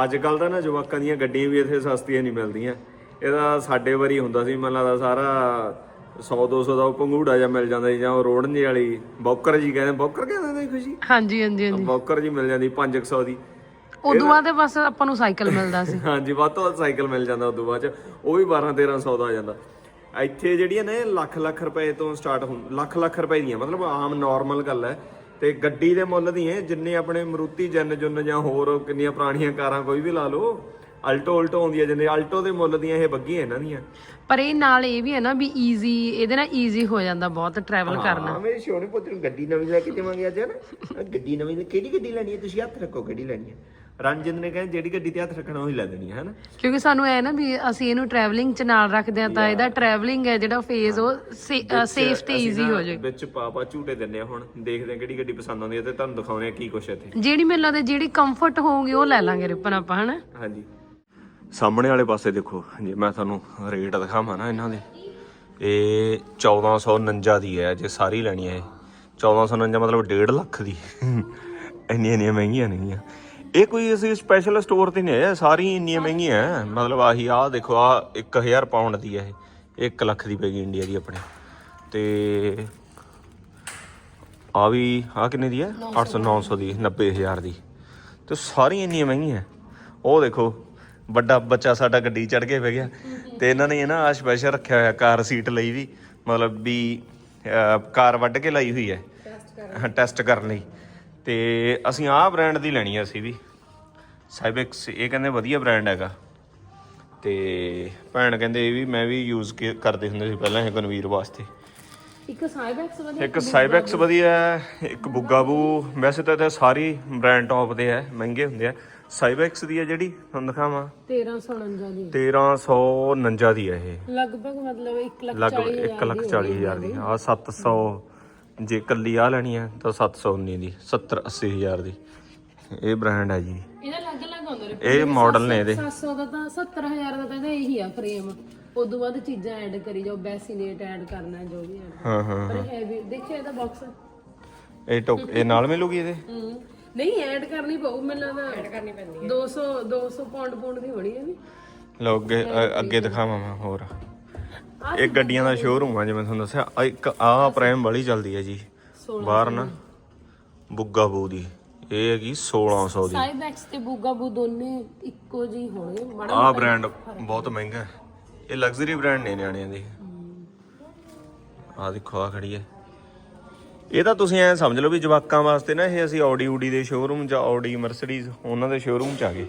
ਅੱਜ ਕੱਲ ਤਾਂ ਨਾ ਜਵਾਕਾਂ ਦੀਆਂ ਗੱਡੀਆਂ ਵੀ ਇੱਥੇ ਸਸਤੀਆਂ ਨਹੀਂ ਮਿਲਦੀਆਂ। ਇਹਦਾ ਸਾਡੇ ਵਾਰੀ ਹੁੰਦਾ ਸੀ ਮੈਨੂੰ ਲੱਗਦਾ ਸਾਰਾ 100 200 ਦਾ ਉਹ ਪੰਗੂੜਾ ਜਾਂ ਮਿਲ ਜਾਂਦਾ ਸੀ ਜਾਂ ਉਹ ਰੋੜਨੀ ਵਾਲੀ ਬੌਕਰ ਜੀ ਕਹਿੰਦੇ ਬੌਕਰ ਕਹਿੰਦੇ ਨੇ ਖੁਸ਼ੀ? ਹਾਂਜੀ ਹਾਂਜੀ ਹਾਂਜੀ। ਬੌਕਰ ਜੀ ਮਿਲ ਜਾਂਦੀ 500 ਦੀ। ਉਦੋਂ ਬਾਅਦ ਤੇ ਬਸ ਆਪਾਂ ਨੂੰ ਸਾਈਕਲ ਮਿਲਦਾ ਸੀ। *laughs* ਹਾਂਜੀ ਵੱਧ ਤੋਂ ਵੱਧ ਸਾਈਕਲ ਮਿਲ ਜਾਂਦਾ ਉਦੋਂ ਬਾਅਦ ਚ ਉਹ ਵੀ 12 1300 ਦਾ ਆ ਜਾਂਦਾ। ਇੱਥੇ ਜਿਹੜੀਆਂ ਨੇ ਲੱਖ ਲੱਖ ਰੁਪਏ ਤੋਂ ਸਟਾਰਟ ਹੁੰ ਲੱਖ ਲੱਖ ਰੁਪਏ ਦੀਆਂ ਮਤਲਬ ਆਮ ਨਾਰਮਲ ਗੱਲ ਹੈ। ਤੇ ਗੱਡੀ ਦੇ ਮੁੱਲ ਦੀਆਂ ਜਿੰਨੇ ਆਪਣੇ ਮਰੂਤੀ ਜਨ ਜੁਨ ਜਾਂ ਹੋਰ ਕਿੰਨੀਆਂ ਪੁਰਾਣੀਆਂ ਕਾਰਾਂ ਕੋਈ ਵੀ ਲਾ ਲਓ ਅਲਟੋ ਅਲਟੋ ਆਉਂਦੀਆਂ ਜਿੰਨੇ ਅਲਟੋ ਦੇ ਮੁੱਲ ਦੀਆਂ ਇਹ ਬੱਗੀਆਂ ਇਹਨਾਂ ਦੀਆਂ। ਪਰ ਇਹ ਨਾਲ ਇਹ ਵੀ ਹੈ ਨਾ ਵੀ ਈਜ਼ੀ ਇਹਦੇ ਨਾਲ ਈਜ਼ੀ ਹੋ ਜਾਂਦਾ ਬਹੁਤ ਟਰੈਵਲ ਕਰਨਾ। ਹਾਂ ਮੇਰੇ ਸੋਹਣੇ ਪੁੱਤ ਨੂੰ ਗੱਡੀ ਨਵੀਂ ਲੈ ਕੇ ਦੇਵਾਂਗੇ ਅੱਜ ਨਾ ਗੱਡੀ ਨਵੀਂ ਲੈ- ਕਿਹੜੀ ਗੱਡੀ ਲੈਣੀ ਹੈ? ਤੁਸੀਂ ਹੱਥ ਰੱਖੋ ਕਿਹੜੀ ਲੈਣੀ ਹੈ। ਰਣਜਿੰਦ ਨੇ ਕਹਿੰਦੇ ਜਿਹੜੀ ਗੱਡੀ ਤੇ ਹੱਥ ਰੱਖਣਾ ਉਹੀ ਲੈ ਦੇਣੀ ਹੈ ਹਨਾ? ਕਿਉਂਕਿ ਸਾਨੂੰ ਐ ਨਾ ਵੀ ਅਸੀਂ ਇਹਨੂੰ ਟਰੈਵਲਿੰਗ ਚ ਨਾਲ ਰੱਖਦੇ ਆ ਤਾਂ ਇਹਦਾ ਟਰੈਵਲਿੰਗ ਹੈ ਜਿਹੜਾ ਫੇਜ਼ ਉਹ ਸੇਫ ਤੇ ਈਜ਼ੀ ਹੋ ਜਾਏ। ਵਿੱਚ ਪਾਪਾ ਝੂਟੇ ਦਿੰਨੇ ਆ ਹੁਣ ਦੇਖਦੇ ਆ ਕਿਹੜੀ ਗੱਡੀ ਪਸੰਦ ਆਉਂਦੀ ਹੈ ਤੇ ਤੁਹਾਨੂੰ ਦਿਖਾਉਣੇ ਆ ਕੀ ਕੁਛ ਇੱਥੇ। ਜਿਹੜੀ ਮੈਨੂੰ ਲੱਗਦਾ ਜਿਹੜੀ ਕੰਫਰਟ ਹੋਊਗੀ ਉਹ ਲੈ ਲਾਂਗੇ ਰਿਪਨ ਆਪਾਂ ਹਨਾ? ਹਾਂਜੀ। ਸਾਹਮਣੇ ਵਾਲੇ ਪਾਸੇ ਦੇਖੋ ਜੇ ਮੈਂ ਤੁਹਾਨੂੰ ਰੇਟ ਦਿਖਾਵਾਂ ਨਾ ਇਹਨਾਂ ਦੇ। ਇਹ 1449 ਦੀ ਹੈ ਜੇ ਸਾਰੀ ਲੈਣੀ ਹੈ ਇਹ। 1449 ਮਤਲਬ 1.5 ਲੱਖ ਦੀ। ਇੰਨੀਆਂ ਇੰਨੀਆਂ ਮਹਿੰਗੀਆਂ ਨਹੀਂ ਆ। ਇਹ ਕੋਈ ਅਸੀਂ ਸਪੈਸ਼ਲ ਸਟੋਰ ਤੇ ਨਹੀਂ ਆਇਆ ਸਾਰੀ ਇੰਨੀਆਂ ਮਹਿੰਗੀਆਂ ਹੈ। ਮਤਲਬ ਆਹੀ ਆਹ ਦੇਖੋ ਆ 1000 ਪਾਉਂਡ ਦੀ ਹੈ ਇਹ। 1 ਲੱਖ ਦੀ ਪੈਗੀ ਇੰਡੀਆ ਦੀ ਆਪਣੇ। ਤੇ ਆ ਵੀ ਆ ਕਿੰਨੇ ਦੀ ਹੈ? 800 900 ਦੀ। 90000 ਦੀ ਤੇ ਸਾਰੀਆਂ ਇੰਨੀਆਂ ਮਹਿੰਗੀਆਂ ਉਹ ਦੇਖੋ ਵੱਡਾ ਬੱਚਾ ਸਾਡਾ ਗੱਡੀ ਚੜ ਕੇ ਬਹਿ ਗਿਆ। ਤੇ ਇਹਨਾਂ ਨੇ ਨਾ ਆ ਸਪੈਸ਼ਲ ਰੱਖਿਆ ਹੋਇਆ ਕਾਰ ਸੀਟ ਲਈ ਵੀ ਮਤਲਬ ਵੀ ਕਾਰ ਵੱਢ ਕੇ ਲਾਈ ਹੋਈ ਹੈ। ਟੈਸਟ ਕਰਨ ਲਈ। ਤੇ ਅਸੀਂ ਆਹ ਬ੍ਰਾਂਡ ਦੀ ਲੈਣੀ ਆ ਅਸੀਂ ਵੀ। ਸਾਈਬੈਕਸ ਇਹ ਕਹਿੰਦੇ ਵਧੀਆ ਬ੍ਰਾਂਡ ਹੈਗਾ। ਤੇ ਭੈਣ ਕਹਿੰਦੇ ਇਹ ਵੀ ਮੈਂ ਵੀ ਯੂਜ਼ ਕਰਦੇ ਹੁੰਦੇ ਸੀ ਪਹਿਲਾਂ ਇਹ ਕਨਵੀਰ ਵਾਸਤੇ। ਇੱਕ ਸਾਈਬੈਕਸ ਵਧੀਆ ਇੱਕ ਸਾਈਬੈਕਸ ਵਧੀਆ ਹੈ ਇੱਕ ਬੁੱਗਾਬੂ ਵੈਸੇ ਤਾਂ ਇਹ ਸਾਰੀ ਬ੍ਰਾਂਡ ਟੌਪ ਦੇ ਹੈ ਮਹਿੰਗੇ ਹੁੰਦੇ ਆ। ਸਾਈਬੈਕਸ ਦੀ ਹੈ ਜਿਹੜੀ? ਤੁਹਾਨੂੰ ਦਿਖਾਵਾਂ। 1349 ਦੀ। 1349 ਦੀ ਹੈ ਇਹ। ਲਗਭਗ ਮਤਲਬ 1 ਲੱਖ ਲਗਭਗ 1 ਲੱਖ 40 ਹਜ਼ਾਰ ਦੀ। ਆ 700 ਜੇ ਕੱਲੀ ਆ ਲੈਣੀ ਹੈ ਤਾਂ 719 ਦੀ 70 80 ਹਜ਼ਾਰ ਦੀ। ਇਹ ਬ੍ਰਾਂਡ ਹੈ ਜੀ। ਇਹਦਾ ਅਲੱਗ ਅਲੱਗ ਆਉਂਦਾ ਇਹ ਮਾਡਲ ਨੇ ਇਹਦੇ। 700 ਦਾ ਤਾਂ 70000 ਦਾ ਤਾਂ ਇਹੀ ਆ ਫਰੇਮ ਉਦੋਂ ਬਾਅਦ ਚੀਜ਼ਾਂ ਐਡ ਕਰੀ ਜਾਓ ਬੈਸੀਨੇਟ ਐਡ ਕਰਨਾ ਜੋ ਵੀ ਹਾਂ ਹਾਂ ਪਰ ਇਹ ਵੀ ਦੇਖਿਓ ਇਹਦਾ ਬਾਕਸ ਇਹ ਟੋਕ ਇਹ ਨਾਲ ਮਿਲੂਗੀ ਇਹਦੇ? ਨਹੀਂ ਐਡ ਕਰਨੀ ਪਊ ਮੈਨੂੰ ਲੱਗਦਾ ਐਡ ਕਰਨੀ ਪੈਂਦੀ ਹੈ। 200 200 ਪਾਉਂਡ ਪਾਉਂਡ ਦੀ ਹੋਣੀ ਹੈ ਵੀ ਲਓ ਅੱਗੇ ਅ- ਅੱਗੇ ਦਿਖਾਵਾਂ ਮੈਂ ਹੋਰ। ਇਹ ਗੱਡੀਆਂ ਦਾ ਸ਼ੋਰੂਮ ਆ ਜਿਵੇਂ ਤੁਹਾਨੂੰ ਦੱਸਿਆ। ਆਹ ਇੱਕ ਆਹ ਪ੍ਰਾਈਮ ਵਾਲੀ ਚੱਲਦੀ ਹੈ ਜੀ ਬਾਹਰ ਨਾ। ਬੁੱਗਾ ਬੂ ਦੀ। ਇਹ ਹੈਗੀ 1600 ਦੀ। ਸਾਈਬੈਕਸ ਤੇ ਬੂਗਾਬੂ ਦੋਨੇ ਇੱਕੋ ਜਿਹੀ ਹੋਣਗੇ ਮਾੜਾ ਆਹ ਬ੍ਰਾਂਡ ਬਹੁਤ ਮਹਿੰਗਾ ਹੈ। ਇਹ ਲਗਜ਼ਰੀ ਬ੍ਰਾਂਡ ਨੇ ਨਿਆਣਿਆਂ ਦੇ। ਆਹ ਦੇਖੋ ਆ ਖੜੀ ਹੈ। ਇਹ ਤਾਂ ਤੁਸੀਂ ਐ ਸਮਝ ਲਓ ਵੀ ਜਵਾਕਾਂ ਵਾਸਤੇ ਨਾ ਇਹ ਅਸੀਂ ਆਡੀ ਊਡੀ ਦੇ ਸ਼ੋਰੂਮ ਜਾਂ ਆਡੀ ਮਰਸੀਡੀਜ਼ ਉਹਨਾਂ ਦੇ ਸ਼ੋਰੂਮ ਚ ਆ ਗਏ।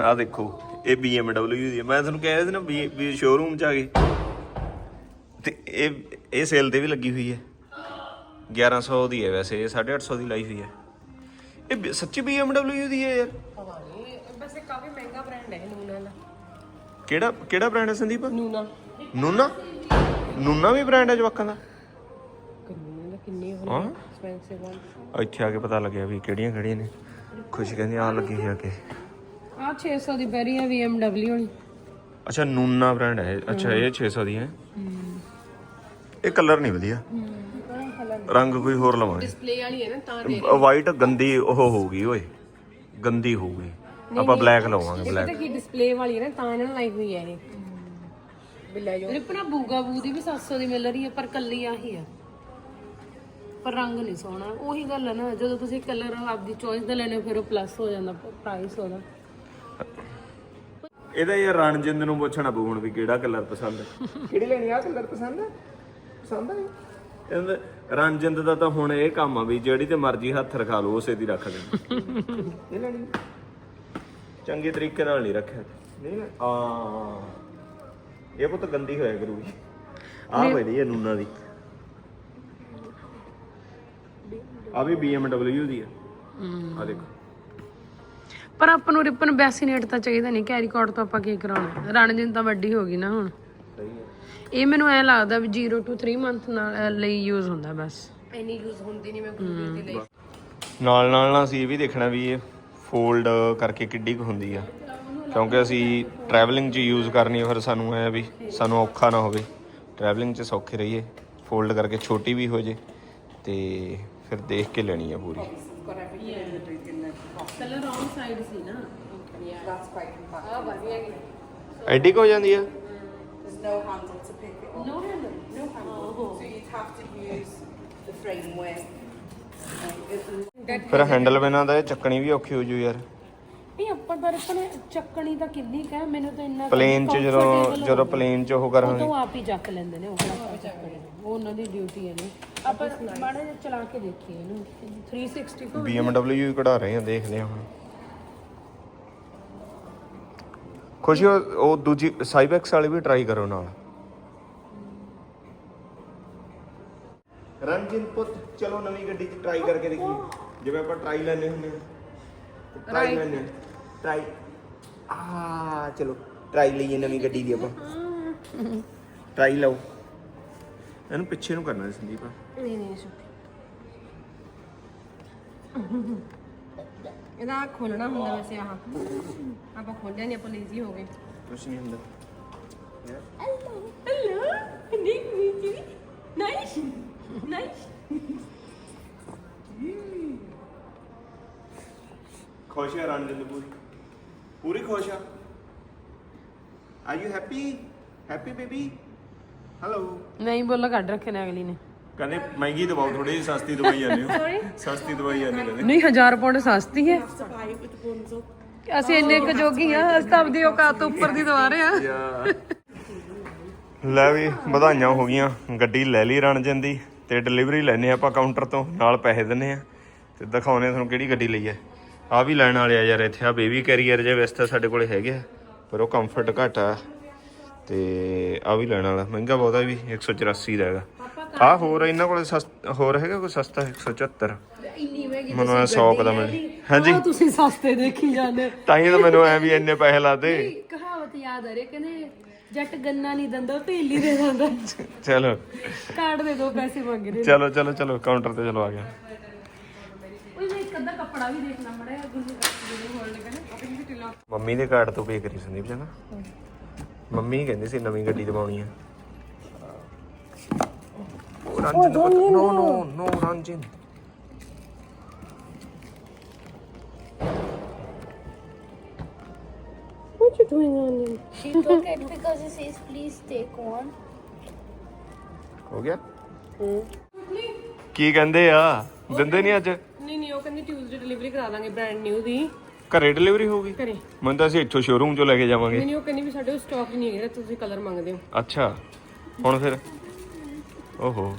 ਆਹ ਦੇਖੋ ਇਹ BMW ਦੀ ਹੈ ਮੈਂ ਤੁਹਾਨੂੰ ਕਹਿ ਰਿਹਾ ਸੀ ਨਾ ਵੀ ਸ਼ੋਰੂਮ ਚ ਆ ਗਏ। ਤੇ ਇਹ ਇਹ ਸੇਲ ਤੇ ਵੀ ਲੱਗੀ ਹੋਈ ਹੈ। 1100 ਦੀ ਹੈ ਵੈਸੇ ਇਹ 850 ਦੀ ਲਾਈ ਹੋਈ ਹੈ। ਇਹ ਸੱਚੀ BMW ਦੀ ਹੈ ਯਾਰ। ਵੈਸੇ ਕਾਫੀ ਮਹਿੰਗਾ ਬ੍ਰਾਂਡ ਹੈ ਨੂਨਾ ਦਾ ਕਿਹੜਾ ਕਿਹੜਾ ਬ੍ਰਾਂਡ ਹੈ ਸੰਦੀਪ? ਨੂਨਾ ਨੂਨਾ? ਨੂਨਾ ਵੀ ਬ੍ਰਾਂਡ ਹੈ ਜਵਾਕਾਂ ਦਾ? ਕਿੰਨੇ ਦਾ ਕਿੰਨੇ ਹੋਣੇ ਐਕਸਪੈਂਸਿਵ ਵਾਲ ਇੱਥੇ ਆ ਕੇ ਪਤਾ ਲੱਗਿਆ ਵੀ ਕਿਹੜੀਆਂ ਕਿਹੜੀਆਂ ਨੇ। ਖੁਸ਼ ਕਹਿੰਦੀ ਆ ਲੱਗੀ ਹੈ ਕਿ। ਆ 600 ਦੀ ਬੈਰੀ ਹੈ BMW ਵਾਲੀ। ਅੱਛਾ ਨੂਨਾ ਬ੍ਰਾਂਡ ਹੈ। ਇਹ। ਅੱਛਾ ਇਹ 600 ਦੀ ਹੈ। ਇਹ ਕਲਰ ਨਹੀਂ ਵਧੀਆ। ਰੰਗ ਕੋਈ ਹੋਰ ਲਵਾਂਗੇ। ਡਿਸਪਲੇ ਵਾਲੀ ਹੈ ਨਾ ਤਾਂ ਵਾਈਟ ਗੰਦੀ ਉਹ ਹੋਊਗੀ ਓਏ। ਗੰਦੀ ਹੋਊਗੀ। ਆਪਾਂ ਬਲੈਕ ਲਵਾਂਗੇ ਬਲੈਕ ਪਤਾ ਕੀ ਡਿਸਪਲੇ ਵਾਲੀ ਹੈ ਨਾ ਤਾਂ ਇਹਨਾਂ ਨੇ ਲਾਈ ਹੋਈ ਹੈ ਇਹ। ਬਿੱਲਾ ਜੋ ਰਿਪਨਾ ਬੂਗਾ ਬੂ ਦੀ ਵੀ 700 ਦੀ ਮਿਲ ਰਹੀ ਹੈ ਪਰ ਕੱਲੀ ਆਹੀ ਆ। ਪਰ ਰੰਗ ਨਹੀਂ ਸੋਹਣਾ। ਉਹੀ ਗੱਲ ਹੈ ਨਾ ਜਦੋਂ ਤੁਸੀਂ ਕਲਰ ਆਪਦੀ ਚੋਇਸ ਦਾ ਲੈਣੇ ਫਿਰ ਉਹ ਪਲੱਸ ਹੋ ਜਾਂਦਾ ਪ੍ਰਾਈਸ ਉਹਦਾ। ਇਹਦਾ ਯਾਰ ਰਣਜਿੰਦ ਨੂੰ ਪੁੱਛਣਾ ਪਊ ਹੁਣ ਵੀ ਕਿਹੜਾ ਕਲਰ ਪਸੰਦ ਹੈ। ਕਿਹੜੀ ਲੈਣੀ ਆ ਕਲਰ ਪਸੰਦ? ਹੈ ਪਸੰਦ ਹੈ ਇਹਦਾ ਰਣਜਿੰਦ ਦਾ ਤਾਂ ਹੁਣ ਇਹ ਕੰਮ ਆ ਵੀ ਜਿਹੜੀ ਤੇ ਮਰਜ਼ੀ ਹੱਥ ਰਖਾ ਲਓ ਉਸੇ ਦੀ ਰੱਖ ਦੇ ਇਹ ਲੈਣੀ। ਚੰਗੇ ਤਰੀਕੇ ਨਾਲ ਨਹੀਂ ਰੱਖਿਆ। ਨਹੀਂ ਨਾ ਆ ਇਹ ਪੁੱਤ ਗੰਦੀ ਹੋਇਆ ਕਰੂਗੀ ਆ ਬੜੀ ਹੈ ਨੂਨਾ ਦੀ। ਆ ਵੀ BMW ਦੀ ਹੈ ਆ ਦੇਖੋ। ਪਰ ਆਪਾਂ ਨੂੰ ਰਿਪਨ ਬੈਸੀਨੇਟ ਤਾਂ ਚਾਹੀਦਾ ਨਹੀਂ ਕੈਰੀ ਕੋਡ ਤੋਂ ਆਪਾਂ ਕੀ ਕਰਾਉਣਾ। ਰਣਜਿੰਦ ਤਾਂ ਵੱਡੀ ਹੋ ਗਈ ਨਾ ਹੁਣ। ਸਹੀ ਹੈ। ਇਹ ਮੈਨੂੰ ਐ ਲੱਗਦਾ ਵੀ 0 ਤੋਂ 3 ਮੰਥ ਨਾਲ ਲਈ ਯੂਜ਼ ਹੁੰਦਾ ਬਸ। ਇੰਨੀ ਯੂਜ਼ ਹੁੰਦੀ ਨਹੀਂ ਮੈਂ ਗੁਰੂ ਦੇ ਲਈ। ਨਾਲ ਨਾਲ ਨਾ ਅਸੀਂ ਇਹ ਵੀ ਦੇਖਣਾ ਵੀ ਇਹ ਫੋਲਡ ਕਰਕੇ ਕਿੱਡੀ ਕੁ ਹੁੰਦੀ ਆ। ਕਿਉਂਕਿ ਅਸੀਂ ਟਰੈਵਲਿੰਗ 'ਚ ਯੂਜ਼ ਕਰਨੀ ਆ ਫਿਰ ਸਾਨੂੰ ਐ ਵੀ ਸਾਨੂੰ ਔਖਾ ਨਾ ਹੋਵੇ। ਟਰੈਵਲਿੰਗ 'ਚ ਸੌਖੇ ਰਹੀਏ ਫੋਲਡ ਕਰਕੇ ਛੋਟੀ ਵੀ ਹੋ ਜੇ ਤੇ ਫਿਰ ਦੇਖ ਕੇ ਲੈਣੀ ਆ ਪੂਰੀ। ਕਲਰ ਰੌਂਗ ਸਾਈਡ ਸੀ ਨਾ। ਆ ਵਧੀਆ ਐਡੀ ਕੁ ਹੋ ਜਾਂਦੀ ਆ? There's no handle to pick it up. No No handle. So you'd have to use the framework. Um, it- ਫਿਰ ਹੈਂਡਲ ਬਿਨਾਂ ਦਾ ਇਹ ਚੱਕਣੀ ਵੀ ਔਖੀ ਹੋ ਜੂ ਯਾਰ। ਪਰ ਨੇ ਚੱਕਣੀ ਤਾਂ ਕਿੰਨੀ ਕਾ ਮੈਨੂੰ ਤਾਂ ਇੰਨਾ ਪਲੇਨ ਚ ਜਦੋਂ comfortable ਜਦੋਂ ਪਲੇਨ ਚ ਉਹ ਉਹ ਕਰਾਂਗੇ ਤਾਂ ਆਪ ਹੀ ਚੱਕ ਲੈਂਦੇ ਨੇ ਉਹ ਕਿਹੜਾ ਚੱਕਣੀ ਉਹ ਉਹਨਾਂ ਦੀ ਡਿਊਟੀ ਹੈ ਨੇ। ਆਪਾਂ ਮਾੜਾ ਜਿਹਾ ਚਲਾ ਕੇ ਦੇਖੀਏ ਇਹਨੂੰ। 360 ਕੋ BMW ਹੀ ਕਢਾ ਰਹੇ ਆ ਦੇਖਦੇ ਆ ਹੁਣ। ਖੁਸ਼ੀ ਉਹ ਉਹ ਦੂਜੀ ਸਾਈਬੈਕਸ ਵਾਲੀ ਵੀ ਟਰਾਈ ਕਰੋ ਨਾਲ। ਰਣਜੀਤ ਪੁੱਤ ਚਲੋ ਨਵੀਂ ਗੱਡੀ 'ਚ ਟਰਾਈ ਕਰਕੇ ਦੇਖੀਏ। ਜਿਵੇਂ ਆਪਾਂ ਟਰਾਈ ਲੈਣੇ ਹੁੰਦੇ ਆ। ਟਰਾਈ ਲੈਣੇ ਟਰਾਈ ਆ ਚਲੋ ਟਰਾਈ ਲਈਏ ਨਵੀਂ ਗੱਡੀ ਦੀ ਆਪਾਂ। ਟਰਾਈ ਲਓ। ਇਹਨੂੰ ਪਿੱਛੇ ਨੂੰ ਕਰਨਾ ਹੈ ਸੰਦੀਪ। ਨਹੀਂ ਨਹੀਂ ਸੁੱਕੀ ਇਹਦਾ ਖੋਲਣਾ ਹੁੰਦਾ ਵੈਸੇ ਆਹ। ਆਪਾਂ ਖੋਲਿਆ ਨਹੀਂ ਆਪਾਂ ਲੇਜ਼ੀ ਹੋ ਗਏ। ਕੁਛ ਨਹੀਂ ਹੁੰਦਾ। ਹੈਲੋ ਨਿਕ ਮੀਟ ਨਾਈਸ ਨਾਈਸ ਖੁਸ਼ ਹੈ ਰਣਜਿੰਦ ਪੂਰੀ ਪੂਰੀ ਖੁਸ਼ ਆ। Are you happy happy baby hello ਨਹੀਂ ਬੋਲਾ ਕੱਢ ਰੱਖੇ ਨੇ ਅਗਲੀ ਨੇ। ਕਹਿੰਦੇ ਮਹਿੰਗੀ ਦਵਾਓ ਥੋੜੀ ਜਿਹੀ ਸਸਤੀ ਦਵਾਈ ਜਾਂਦੇ ਹੋ ਸਸਤੀ ਦਵਾਈ ਜਾਂਦੇ ਕਹਿੰਦੇ। ਨਹੀਂ 1000 ਪਾਉਂਡ ਸਸਤੀ ਹੈ. ਅਸੀਂ ਇੰਨੇ ਕੁ ਜੋਗੀ ਆ ਅਸੀਂ ਤਾਂ ਆਪਦੀ ਔਕਾਤ ਤੋਂ ਉੱਪਰ ਦੀ ਦਵਾ ਰਹੇ ਆ। ਲੈ ਵੀ ਵਧਾਈਆਂ ਹੋ ਗਈਆਂ। ਗੱਡੀ ਲੈ ਲਈ ਰਣਜਿੰਦ ਦੀ ਤੇ ਡਿਲੀਵਰੀ ਲੈਨੇ ਆਪਾਂ ਕਾਊਂਟਰ ਤੋਂ ਨਾਲ ਪੈਸੇ ਦਿੰਨੇ ਆ ਤੇ ਦਿਖਾਉਨੇ ਤੁਹਾਨੂੰ ਕਿਹੜੀ ਗੱਡੀ ਲਈ ਹੈ। ਆ ਵੀ ਲੈਣ ਵਾਲੇ ਆ ਯਾਰ ਇੱਥੇ ਆ ਬੇਬੀ ਕੈਰੀਅਰ ਜੇ ਵੈਸੇ ਤਾਂ ਸਾਡੇ ਕੋਲੇ ਹੈਗੇ ਪਰ ਉਹ ਕੰਫਰਟ ਘੱਟ ਆ। ਤੇ ਆ ਵੀ ਲੈਣ ਵਾਲਾ ਮਹਿੰਗਾ ਬਹੁਤਾ ਵੀ 184 ਦਾ ਹੈਗਾ। ਆ ਹੋਰ ਇਹਨਾਂ ਕੋਲੇ ਸਸਤ ਹੋਰ ਹੈਗਾ ਕੋਈ ਸਸਤਾ 174 ਇੰਨੀ ਮਹਿੰਗੀ ਮੈਨੂੰ ਐ 100 ਦਾ ਮਿਲ ਹਾਂਜੀ। ਤੁਸੀਂ ਸਸਤੇ ਦੇਖੀ ਜਾਂਦੇ। ਤਾਂ ਹੀ ਤਾਂ ਮੈਨੂੰ ਐ ਵੀ ਇੰਨੇ ਪੈਸੇ ਲਾਦੇ। ਕਹਾਵਤ ਯਾਦ ਆ ਰਹੀ ਕਹਿੰਦੇ ਜੱਟ ਗੰਨਾ ਨਹੀਂ ਦੰਦਾ ਢੇਲੀ ਦੇ ਦਿੰਦਾ। ਚਲੋ। ਕਾਰਡ ਦੇ ਦੋ ਪੈਸੇ ਮੰਗ ਰਹੇ ਚਲੋ ਚਲੋ ਚਲੋ ਕਾਊਂਟਰ ਤੇ ਚਲੋ ਆ ਗਿਆ। ਕੱਪੜਾ ਵੀ ਦੇਖਣਾ ਮੜਾ ਢਿੱਲਾ ਮੰਮੀ ਦੇ ਕਾਰਡ ਤੋਂ ਪੇ ਕਰੀ ਸੰਦੀਪ ਜਨਾ ਮੰਮੀ ਕਹਿੰਦੀ ਸੀ ਨਵੀਂ ਗੱਡੀ ਦਵਾਉਣੀ ਆ। ਉਹ ਰੰਜਨ ਨੋ। No no Ranjan What you doing on She took it because it says please take one. ਹੋ ਗਿਆ? ਕੀ ਕਹਿੰਦੇ ਆ? ਦਿੰਦੇ ਨਹੀਂ ਅੱਜ? ਨਹੀਂ ਨਹੀਂ ਉਹ ਕਹਿੰਦੀ ਟਿਊਜ਼ਡੇ ਡਿਲੀਵਰੀ ਕਰਾ ਦਾਂਗੇ ਬ੍ਰਾਂਡ ਨਿਊ ਦੀ। ਘਰੇ ਡਿਲੀਵਰੀ ਹੋਊਗੀ? ਘਰੇ। ਮੈਨੂੰ ਤਾਂ ਅਸੀਂ ਇੱਥੋਂ ਸ਼ੋਰੂਮ ਚੋਂ ਲੈ ਕੇ ਜਾਵਾਂਗੇ। ਨਹੀਂ ਨਹੀਂ ਉਹ ਕਹਿੰਦੀ ਵੀ ਸਾਡੇ ਕੋਲ ਸਟਾਕ ਨਹੀਂ ਹੈ ਜਿਹੜਾ ਤੁਸੀਂ ਕਲਰ ਮੰਗਦੇ ਹੋ। ਅੱਛਾ ਹੁਣ ਫਿਰ? ਓਹੋ।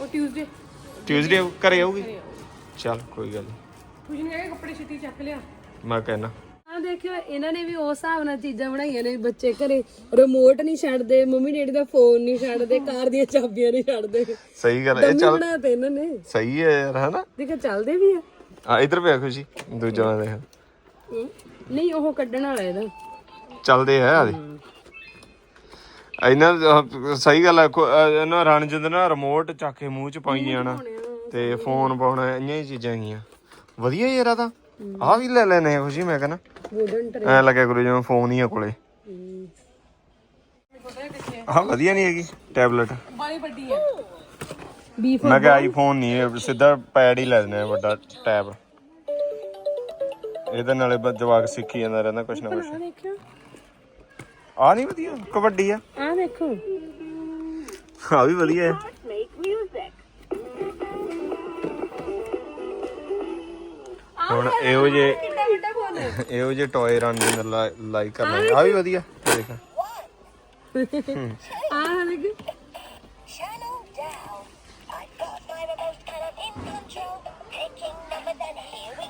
ਉਹ ਟਿਊਜ਼ਡੇ ਟਿਊਜ਼ਡੇ ਘਰੇ ਆਊਗੀ? ਚੱਲ ਕੋਈ ਗੱਲ ਨੀ। ਕੁਝ ਨਹੀਂ ਹੈਗਾ ਕੱਪੜੇ ਛੇਤੀ ਚੱਕ ਲਿਆ। ਮੈਂ ਕਹਿਣਾ ਦੇਖਿਓ ਇਹਨਾਂ ਨੇ ਵੀ ਉਸ ਹਿਸਾਬ ਨਾਲ ਚੀਜ਼ਾਂ ਬਣਾਈਆਂ ਨੇ ਬੱਚੇ ਘਰੇ ਰਿਮੋਟ ਨਹੀਂ ਛੱਡਦੇ ਮੰਮੀ ਡੈਡੀ ਦਾ ਫੋਨ ਨਹੀਂ ਛੱਡਦੇ ਕਾਰ ਦੀਆਂ ਚਾਬੀਆਂ ਨਹੀਂ ਛੱਡਦੇ। ਸਹੀ ਗੱਲ ਇਹ ਚੱਲ ਬਣਾਤੇ ਇਹਨਾਂ ਨੇ। ਸਹੀ ਹੈ ਯਾਰ ਹਨਾ ਦੇਖੋ ਚੱਲਦੇ ਵੀ ਆ। ਆ ਇਧਰ ਪਿਆ ਖੁਸ਼ੀ ਦੂਜਾ ਨਾ ਦੇਖ। ਹਮ, ਨਹੀਂ ਉਹ ਕੱਢਣ ਵਾਲਾ ਇਹਦਾ। ਚੱਲਦੇ ਆ ਆਦੇ ਇਹਨਾਂ ਦਾ- ਸਹੀ ਗੱਲ ਹੈ ਕੋ- ਅਹ ਇਹਨਾਂ ਰਣਜਿੰਦ ਨਾ ਰਿਮੋਟ ਚੱਕ ਕੇ ਮੂੰਹ ਚ ਪਾਈ ਜਾਣਾ। ਤੇ ਫੋਨ ਪਾਉਣਾ ਇੰਨੀਆਂ ਹੀ ਚੀਜ਼ਾਂ ਹੈਗੀਆਂ। ਵਧੀਆ ਯਾਰ ਆ ਤਾਂ। ਆ ਵੀ ਲੈ ਲੈਨੇ ਆ ਖੁਸ਼ੀ ਮੈਂ ਕਹਿੰਦਾ। ਵੁਡਨ ਟਰੇ ਐ ਲੱਗਿਆ ਕਰੂ ਜਿਵੇਂ ਫੋਨ ਹੀ ਆ ਕੋਲੇ। ਆ ਵਧੀਆ ਨਹੀਂ ਹੈਗੀ ਟੈਬਲੇਟ ਬਾਲੀ ਵੱਡੀ ਹੈ। ਬੀਫ ਮੈਂ ਕਿਹਾ ਆਈਫੋਨ ਨਹੀਂ ਇਹ ਸਿੱਧਾ ਪੈਡ ਹੀ ਲੈ ਦਿੰਦੇ ਆ ਵੱਡਾ ਟੈਬ ਇਹਦੇ ਨਾਲੇ ਬ- ਜਵਾਕ ਸਿੱਖੀ ਜਾਂਦਾ ਰਹਿੰਦਾ ਕੁਛ ਨਾ ਕੁਛ। ਆ ਦੇਖਿਓ। ਆ ਨਹੀਂ ਵਧੀਆ ਕਬੱਡੀ ਆ। ਆ ਦੇਖੋ। ਆ ਵੀ ਵਧੀਆ ਹੈ। ਹੁਣ ਇਹੋ ਜੇ ਹੈ *laughs* ਇਹੋ ਜੇ ਟੌਏ ਰਨ ਦੇ ਲਾਈਕ ਕਰਨਾ ਆ ਵੀ ਵਧੀਆ ਦੇਖ। ਆ ਦੇਖ.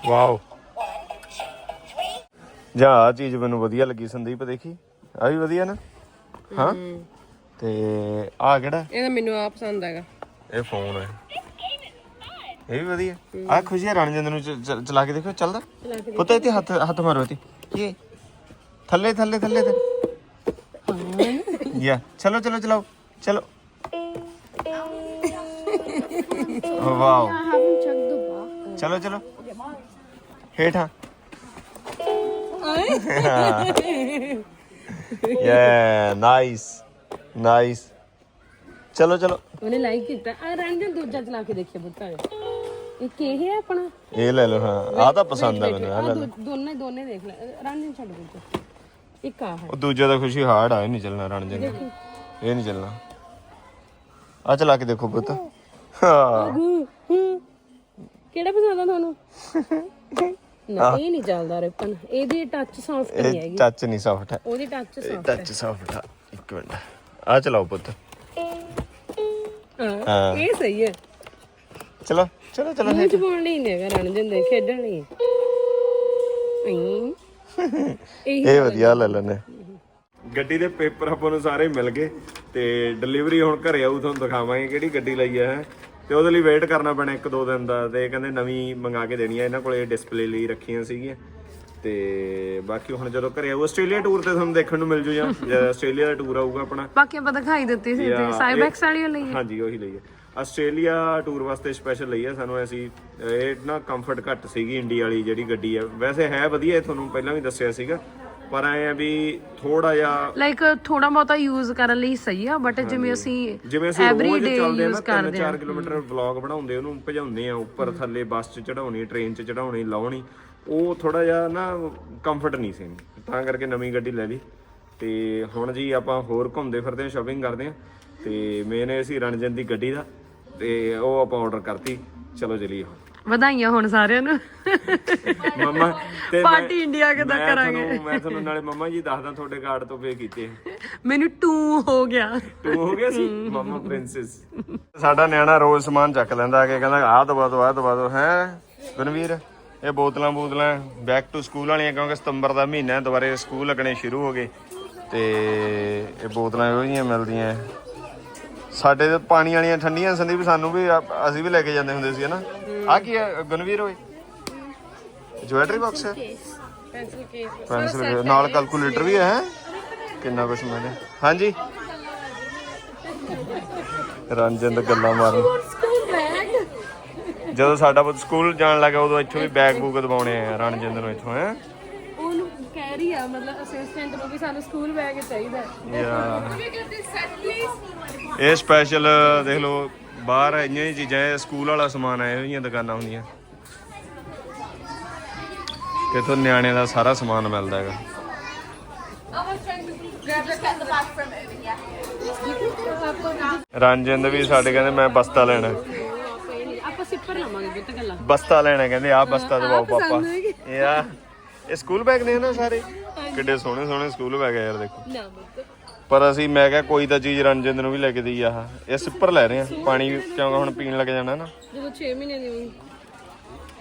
ਵਾਓ. ਜਾਂ ਆ ਚੀਜ਼ ਮੈਨੂੰ ਵਧੀਆ ਲੱਗੀ ਸੰਦੀਪ ਦੇਖੀ? ਆ ਵੀ ਵਧੀਆ ਨਾ? ਹਾਂ। ਤੇ ਆ ਕਿਹੜਾ? ਇਹਦਾ ਮੈਨੂੰ ਆ ਪਸੰਦ ਹੈਗਾ। ਇਹ ਫੋਨ ਹੈ। ਇਹ ਵੀ ਵਧੀਆ। ਆ ਖੁਸ਼ੀਆਂ ਰਣਜਿੰਦ ਨੂੰ ਚ- ਚ- ਚਲਾ ਕੇ ਦੇਖੋ ਚੱਲਦਾ। ਪੁੱਤ ਇੱਥੇ ਹੱਥ ਹੱਥ ਮਾਰੋ ਇੱਥੇ ਇਹ। ਥੱਲੇ ਥੱਲੇ ਥੱਲੇ ਥੱਲੇ ਯਾ ਚਲੋ ਚਲੋ ਚਲਾਓ। ਚਲੋ। ਵਾਓ। ਚਲੋ ਚਲੋ। ਹੇਠਾਂ। ਯਾ ਨਾਈਸ ਨਾਈਸ ਚਲੋ ਚਲੋ। ਉਹਨੇ ਲਾਈਕ ਕੀਤਾ। ਆ ਰੰਜਨ ਦੂਜਾ ਚਲਾ ਕੇ ਦੇਖਿਆ ਬੁੱਤਾ ਇਹ ਕੀ ਹੈ ਆਪਣਾ? ਇਹ ਲੈ ਲਓ ਹਾਂ। ਆ ਤਾਂ ਪਸੰਦ ਆ ਮੈਨੂੰ ਆ ਆ ਲੈ ਲਓ। ਦੋ- ਦੋਨੇ ਦੋਨੇ ਦੇਖ ਲੈ। ਰੰਜਨ ਛੱਡ ਦੂਜਾ। ਇੱਕ ਆ ਹੈ। ਉਹ ਦੂਜਾ ਤਾਂ ਖੁਸ਼ੀ ਹਾਰਡ ਆ ਇਹ ਨਹੀਂ ਚੱਲਣਾ ਰਣਜਨ ਇਹ ਨਹੀਂ ਚੱਲਣਾ। ਆ ਚਲਾ ਕੇ ਦੇਖੋ ਪੁੱਤ। ਹਾਂ। ਹੂੰ ਹੂੰ। ਕਿਹੜਾ ਪਸੰਦ ਆ ਤੁਹਾਨੂੰ? *laughs* ਨਾ ਇਹ ਨਹੀਂ ਚੱਲਦਾ ਰਿਪਨ। ਇਹਦੀ ਟੱਚ ਸੌਫਟ ਨਹੀਂ ਇਹ ਹੈਗੀ। ਟੱਚ ਨਹੀਂ ਸੌਫਟ ਹੈ। ਉਹਦੀ ਟੱਚ ਇਹ ਸੌਫਟ ਹੈ। ਟੱਚ ਸੌਫਟ ਆ। ਇੱਕ ਮਿੰਟ। ਆ ਚਲਾਓ ਪੁੱਤ। ਹਾਂ ਹਾਂ। ਇਹ ਸਹੀ ਹੈ। ਚਲੋ ਚਲੋ ਚਲੋ ਮੂੰਹ ਚ ਪਾਉਣ ਲਈ ਨਹੀਂ ਹੈਗਾ ਰਣਜਨ ਦੇ ਖੇਡਣ ਲਈ। ਇਹ ਇਹ ਵਧੀਆ ਲੈ ਲੈਣੇ ਗੱਡੀ ਦੇ ਪੇਪਰ ਆਪਾਂ ਨੂੰ ਸਾਰੇ ਮਿਲ ਗਏ ਤੇ ਡਿਲੀਵਰੀ ਹੁਣ ਘਰੇ ਆਊ ਤੁਹਾਨੂੰ ਦਿਖਾਵਾਂਗੇ ਕਿਹੜੀ ਗੱਡੀ ਲਈ ਹੈ। ਤੇ ਉਹਦੇ ਲਈ ਵੇਟ ਕਰਨਾ ਪੈਣਾ ਇੱਕ ਦੋ ਦਿਨ ਦਾ ਤੇ ਇਹ ਕਹਿੰਦੇ ਨਵੀਂ ਮੰਗਾ ਕੇ ਦੇਣੀ ਆ ਇਹਨਾਂ ਕੋਲੇ ਡਿਸਪਲੇ ਲਈ ਰੱਖੀਆਂ ਸੀਗੀਆਂ। ਤੇ ਬਾਕੀ ਹੁਣ ਜਦੋਂ ਘਰੇ ਆਊ ਆਸਟ੍ਰੇਲੀਆ ਟੂਰ ਤੇ ਤੁਹਾਨੂੰ ਦੇਖਣ ਨੂੰ ਮਿਲ ਜੂ ਜਾਂ ਜਦ ਆਸਟ੍ਰੇਲੀਆ ਦਾ ਟੂਰ ਆਊਗਾ ਆਪਣਾ। ਬਾਕੀ ਆਪਾਂ ਦਿਖਾਈ ਦਿੱਤੀ ਸੀ ਤੇ ਸਾਈਬੈਕਸ ਵਾਲੀ ਲਈ ਹਾਂਜੀ ਉਹੀ ਲਈ ਹੈ ਆਸਟ੍ਰੇਲੀਆ ਟੂਰ ਵਾਸਤੇ ਸਪੈਸ਼ਲ ਲਈ ਹੈ ਸਾਨੂੰ ਅਸੀਂ ਇਹ ਨਾ ਕੰਫਰਟ ਘੱਟ ਸੀਗੀ ਇੰਡੀਆ ਵਾਲੀ ਜਿਹੜੀ ਗੱਡੀ ਹੈ ਵੈਸੇ ਹੈ ਵਧੀਆ ਇਹ ਤੁਹਾਨੂੰ ਪਹਿਲਾਂ ਵੀ ਦੱਸਿਆ ਸੀਗਾ ਪਰ ਐ ਆ ਵੀ ਥੋੜਾ ਜਿਹਾ ਲਾਈਕ ਥੋੜਾ ਬਹੁਤਾ ਯੂਜ਼ ਕਰਨ ਲਈ ਸਹੀ ਆ ਬਟ ਜਿਵੇਂ ਅਸੀਂ ਜਿਵੇਂ ਅਸੀਂ ਰੋਜ਼ ਚੱਲਦੇ ਆ ਨਾ use ਕਰਦੇ 3-4 ਕਿਲੋਮੀਟਰ ਵਲੌਗ ਬਣਾਉਂਦੇ ਉਹਨੂੰ ਭਜਾਉਂਦੇ ਆ ਉੱਪਰ ਥੱਲੇ ਬੱਸ 'ਚ ਚੜਾਉਣੀ ਟ੍ਰੇਨ 'ਚ ਚੜਾਉਣੀ ਲਾਉਣੀ ਉਹ ਥੋੜਾ ਜਿਹਾ ਨਾ ਕੰਫਰਟ ਨਹੀਂ ਸੀ। ਤਾਂ ਕਰਕੇ ਨਵੀਂ ਗੱਡੀ ਲੈ ਲਈ। ਤੇ ਹੁਣ ਜੀ ਆਪਾਂ ਹੋਰ ਘੁੰਮਦੇ ਫਿਰਦੇ ਆ ਸ਼ਾਪਿੰਗ ਕਰਦੇ ਆ। ਤੇ ਮੇਨ ਇਹ ਸੀ ਰਣਜਨ ਦੀ ਗੱਡੀ ਦਾ। ਤੇ ਉਹ ਆਪਾਂ ਆਰਡਰ ਕਰਤੀ। ਚਲੋ ਚਲੀਏ ਹੁਣ। ਵਧਾਈਆਂ ਹੁਣ ਸਾਰਿਆਂ ਨੂੰ। ਮਮਾ ਤੇ ਪਾਰਟੀ ਇੰਡੀਆ ਕਿੱਦਾਂ ਕਰਾਂਗੇ? ਮੈਂ ਤੁਹਾਨੂੰ ਨਾਲੇ ਮਮਾ ਜੀ ਦੱਸਦਾ ਤੁਹਾਡੇ ਕਾਰਡ ਤੋਂ ਪੇ ਕੀਤੇ। ਮੈਨੂੰ ਟੂ ਹੋ ਗਿਆ। ਤੂੰ ਹੋ ਗਿਆ ਸੀ? ਮਮਾ ਪ੍ਰਿੰਸੈਸ ਸਾਡਾ ਨਿਆਣਾ ਰੋਜ਼ ਸਮਾਨ ਚੱਕ ਲੈਂਦਾ ਆ ਕੇ ਕਹਿੰਦਾ ਆਹ ਦਵਾ ਦੋ ਆਹ ਦਵਾ ਦੋ ਹੈ? ਗੁਰਵੀਰ ਇਹ ਬੋਤਲਾਂ ਬੋਤਲਾਂ ਬੈਕ ਟੂ ਸਕੂਲ ਵਾਲੀਆਂ ਕਿਉਂਕਿ ਸਤੰਬਰ ਦਾ ਮਹੀਨਾ ਹੈ ਦੁਬਾਰੇ ਸਕੂਲ ਲੱਗਣੇ ਸ਼ੁਰੂ ਹੋ ਗਏ ਤੇ ਇਹ ਬੋਤਲਾਂ ਇਹੋ ਜਿਹੀਆਂ ਮਿਲਦੀਆਂ। ਸਾਡੇ ਤੇ ਪਾਣੀ ਵਾਲੀਆਂ ਠੰਡੀਆਂ ਸੰਦੀਪ ਸਾਨੂੰ ਵੀ ਆ- ਅਸੀਂ ਵੀ ਲੈ ਕੇ ਜਾਂਦੇ ਹੁੰਦੇ ਸੀ ਹਨਾ। ਆ ਕੀ ਹੈ? ਗੁਨਵੀਰ ਓਏ। ਜੁਐਲਰੀ ਬਾਕਸ ਹੈ। ਪੈਨਸਲ ਕੇਸ ਪੈਨਸਲ ਨਾਲ ਕੈਲਕੂਲੇਟਰ ਵੀ ਹੈ ਹੈਂ? ਕਿੰਨਾ ਕੁਛ ਮਿਲਿਆ ਹਾਂਜੀ। ਰੰਜਨ ਦਾ ਗੱਲਾਂ ਮਾਰਨ। ਸਕੂਲ ਬੈਗ ਜਦੋਂ ਸਾਡਾ ਪੁੱਤ ਸਕੂਲ ਜਾਣ ਲੱਗਾ ਉਦੋਂ ਇੱਥੋਂ ਵੀ ਬੈਗ ਬੂਗ ਦਵਾਉਣੇ ਆ ਰਣਜਿੰਦਰ ਨੂੰ ਇੱਥੋਂ ਹੈ। ਕਹਿ ਰਹੀ ਆ ਮਤਲਬ ਅਸਿਸਟੈਂਟ ਨੂੰ ਵੀ ਸਾਨੂੰ ਸਕੂਲ ਬੈਗ ਚਾਹੀਦਾ ਹੈ। ਯਾ ਇਹ ਸਪੈਸ਼ਲ ਦੇਖ ਲਓ ਬਾਹਰ ਇੰਨੀਆਂ ਹੀ ਚੀਜ਼ਾਂ ਇਹ ਸਕੂਲ ਵਾਲਾ ਸਮਾਨ ਆ ਇਹੋ ਜਿਹੀਆਂ ਦੁਕਾਨਾਂ ਹੁੰਦੀਆਂ। ਇੱਥੋਂ ਨਿਆਣਿਆਂ ਦਾ ਸਾਰਾ ਸਮਾਨ ਮਿਲਦਾ ਹੈਗਾ। ਰਣਜਿੰਦ ਵੀ ਸਾਡੇ ਕਹਿੰਦੇ ਮੈਂ ਬਸਤਾ ਲੈਣਾ ਆਪਾਂ ਸਿੱਪਰ ਲਵਾਂਗੇ ਬਿੱਤ ਗੱਲਾਂ। ਬਸਤਾ ਲੈਣਾ ਕਹਿੰਦੇ ਆਹ ਬਸਤਾ ਦਵਾਓ ਪਾਪਾ। ਹੈਗੀ। ਇਹ ਸਕੂਲ ਬੈਗ ਨੇ ਨਾ ਸਾਰੇ? ਕਿੱਡੇ ਸੋਹਣੇ ਸੋਹਣੇ ਸਕੂਲ ਬੈਗ ਆ ਯਾਰ ਦੇਖੋ। ਨਾ ਬਿੱਤ ਪਰ ਅਸੀਂ ਮੈਂ ਕਿਹਾ ਕੋਈ ਤਾਂ ਚੀਜ਼ ਰਣਜਿੰਦ ਨੂੰ ਵੀ ਲੈ ਕੇ ਦੇਈ ਆਹ ਇਹ ਸਿੱਪਰ ਲੈ ਰਹੇ ਆ। ਪਾਣੀ ਕਿਉਂਕਿ ਹੁਣ ਪੀਣ ਲੱਗ ਜਾਣਾ ਨਾ। ਜਦੋਂ 6 ਮਹੀਨੇ ਦੀ ਹੋਈ।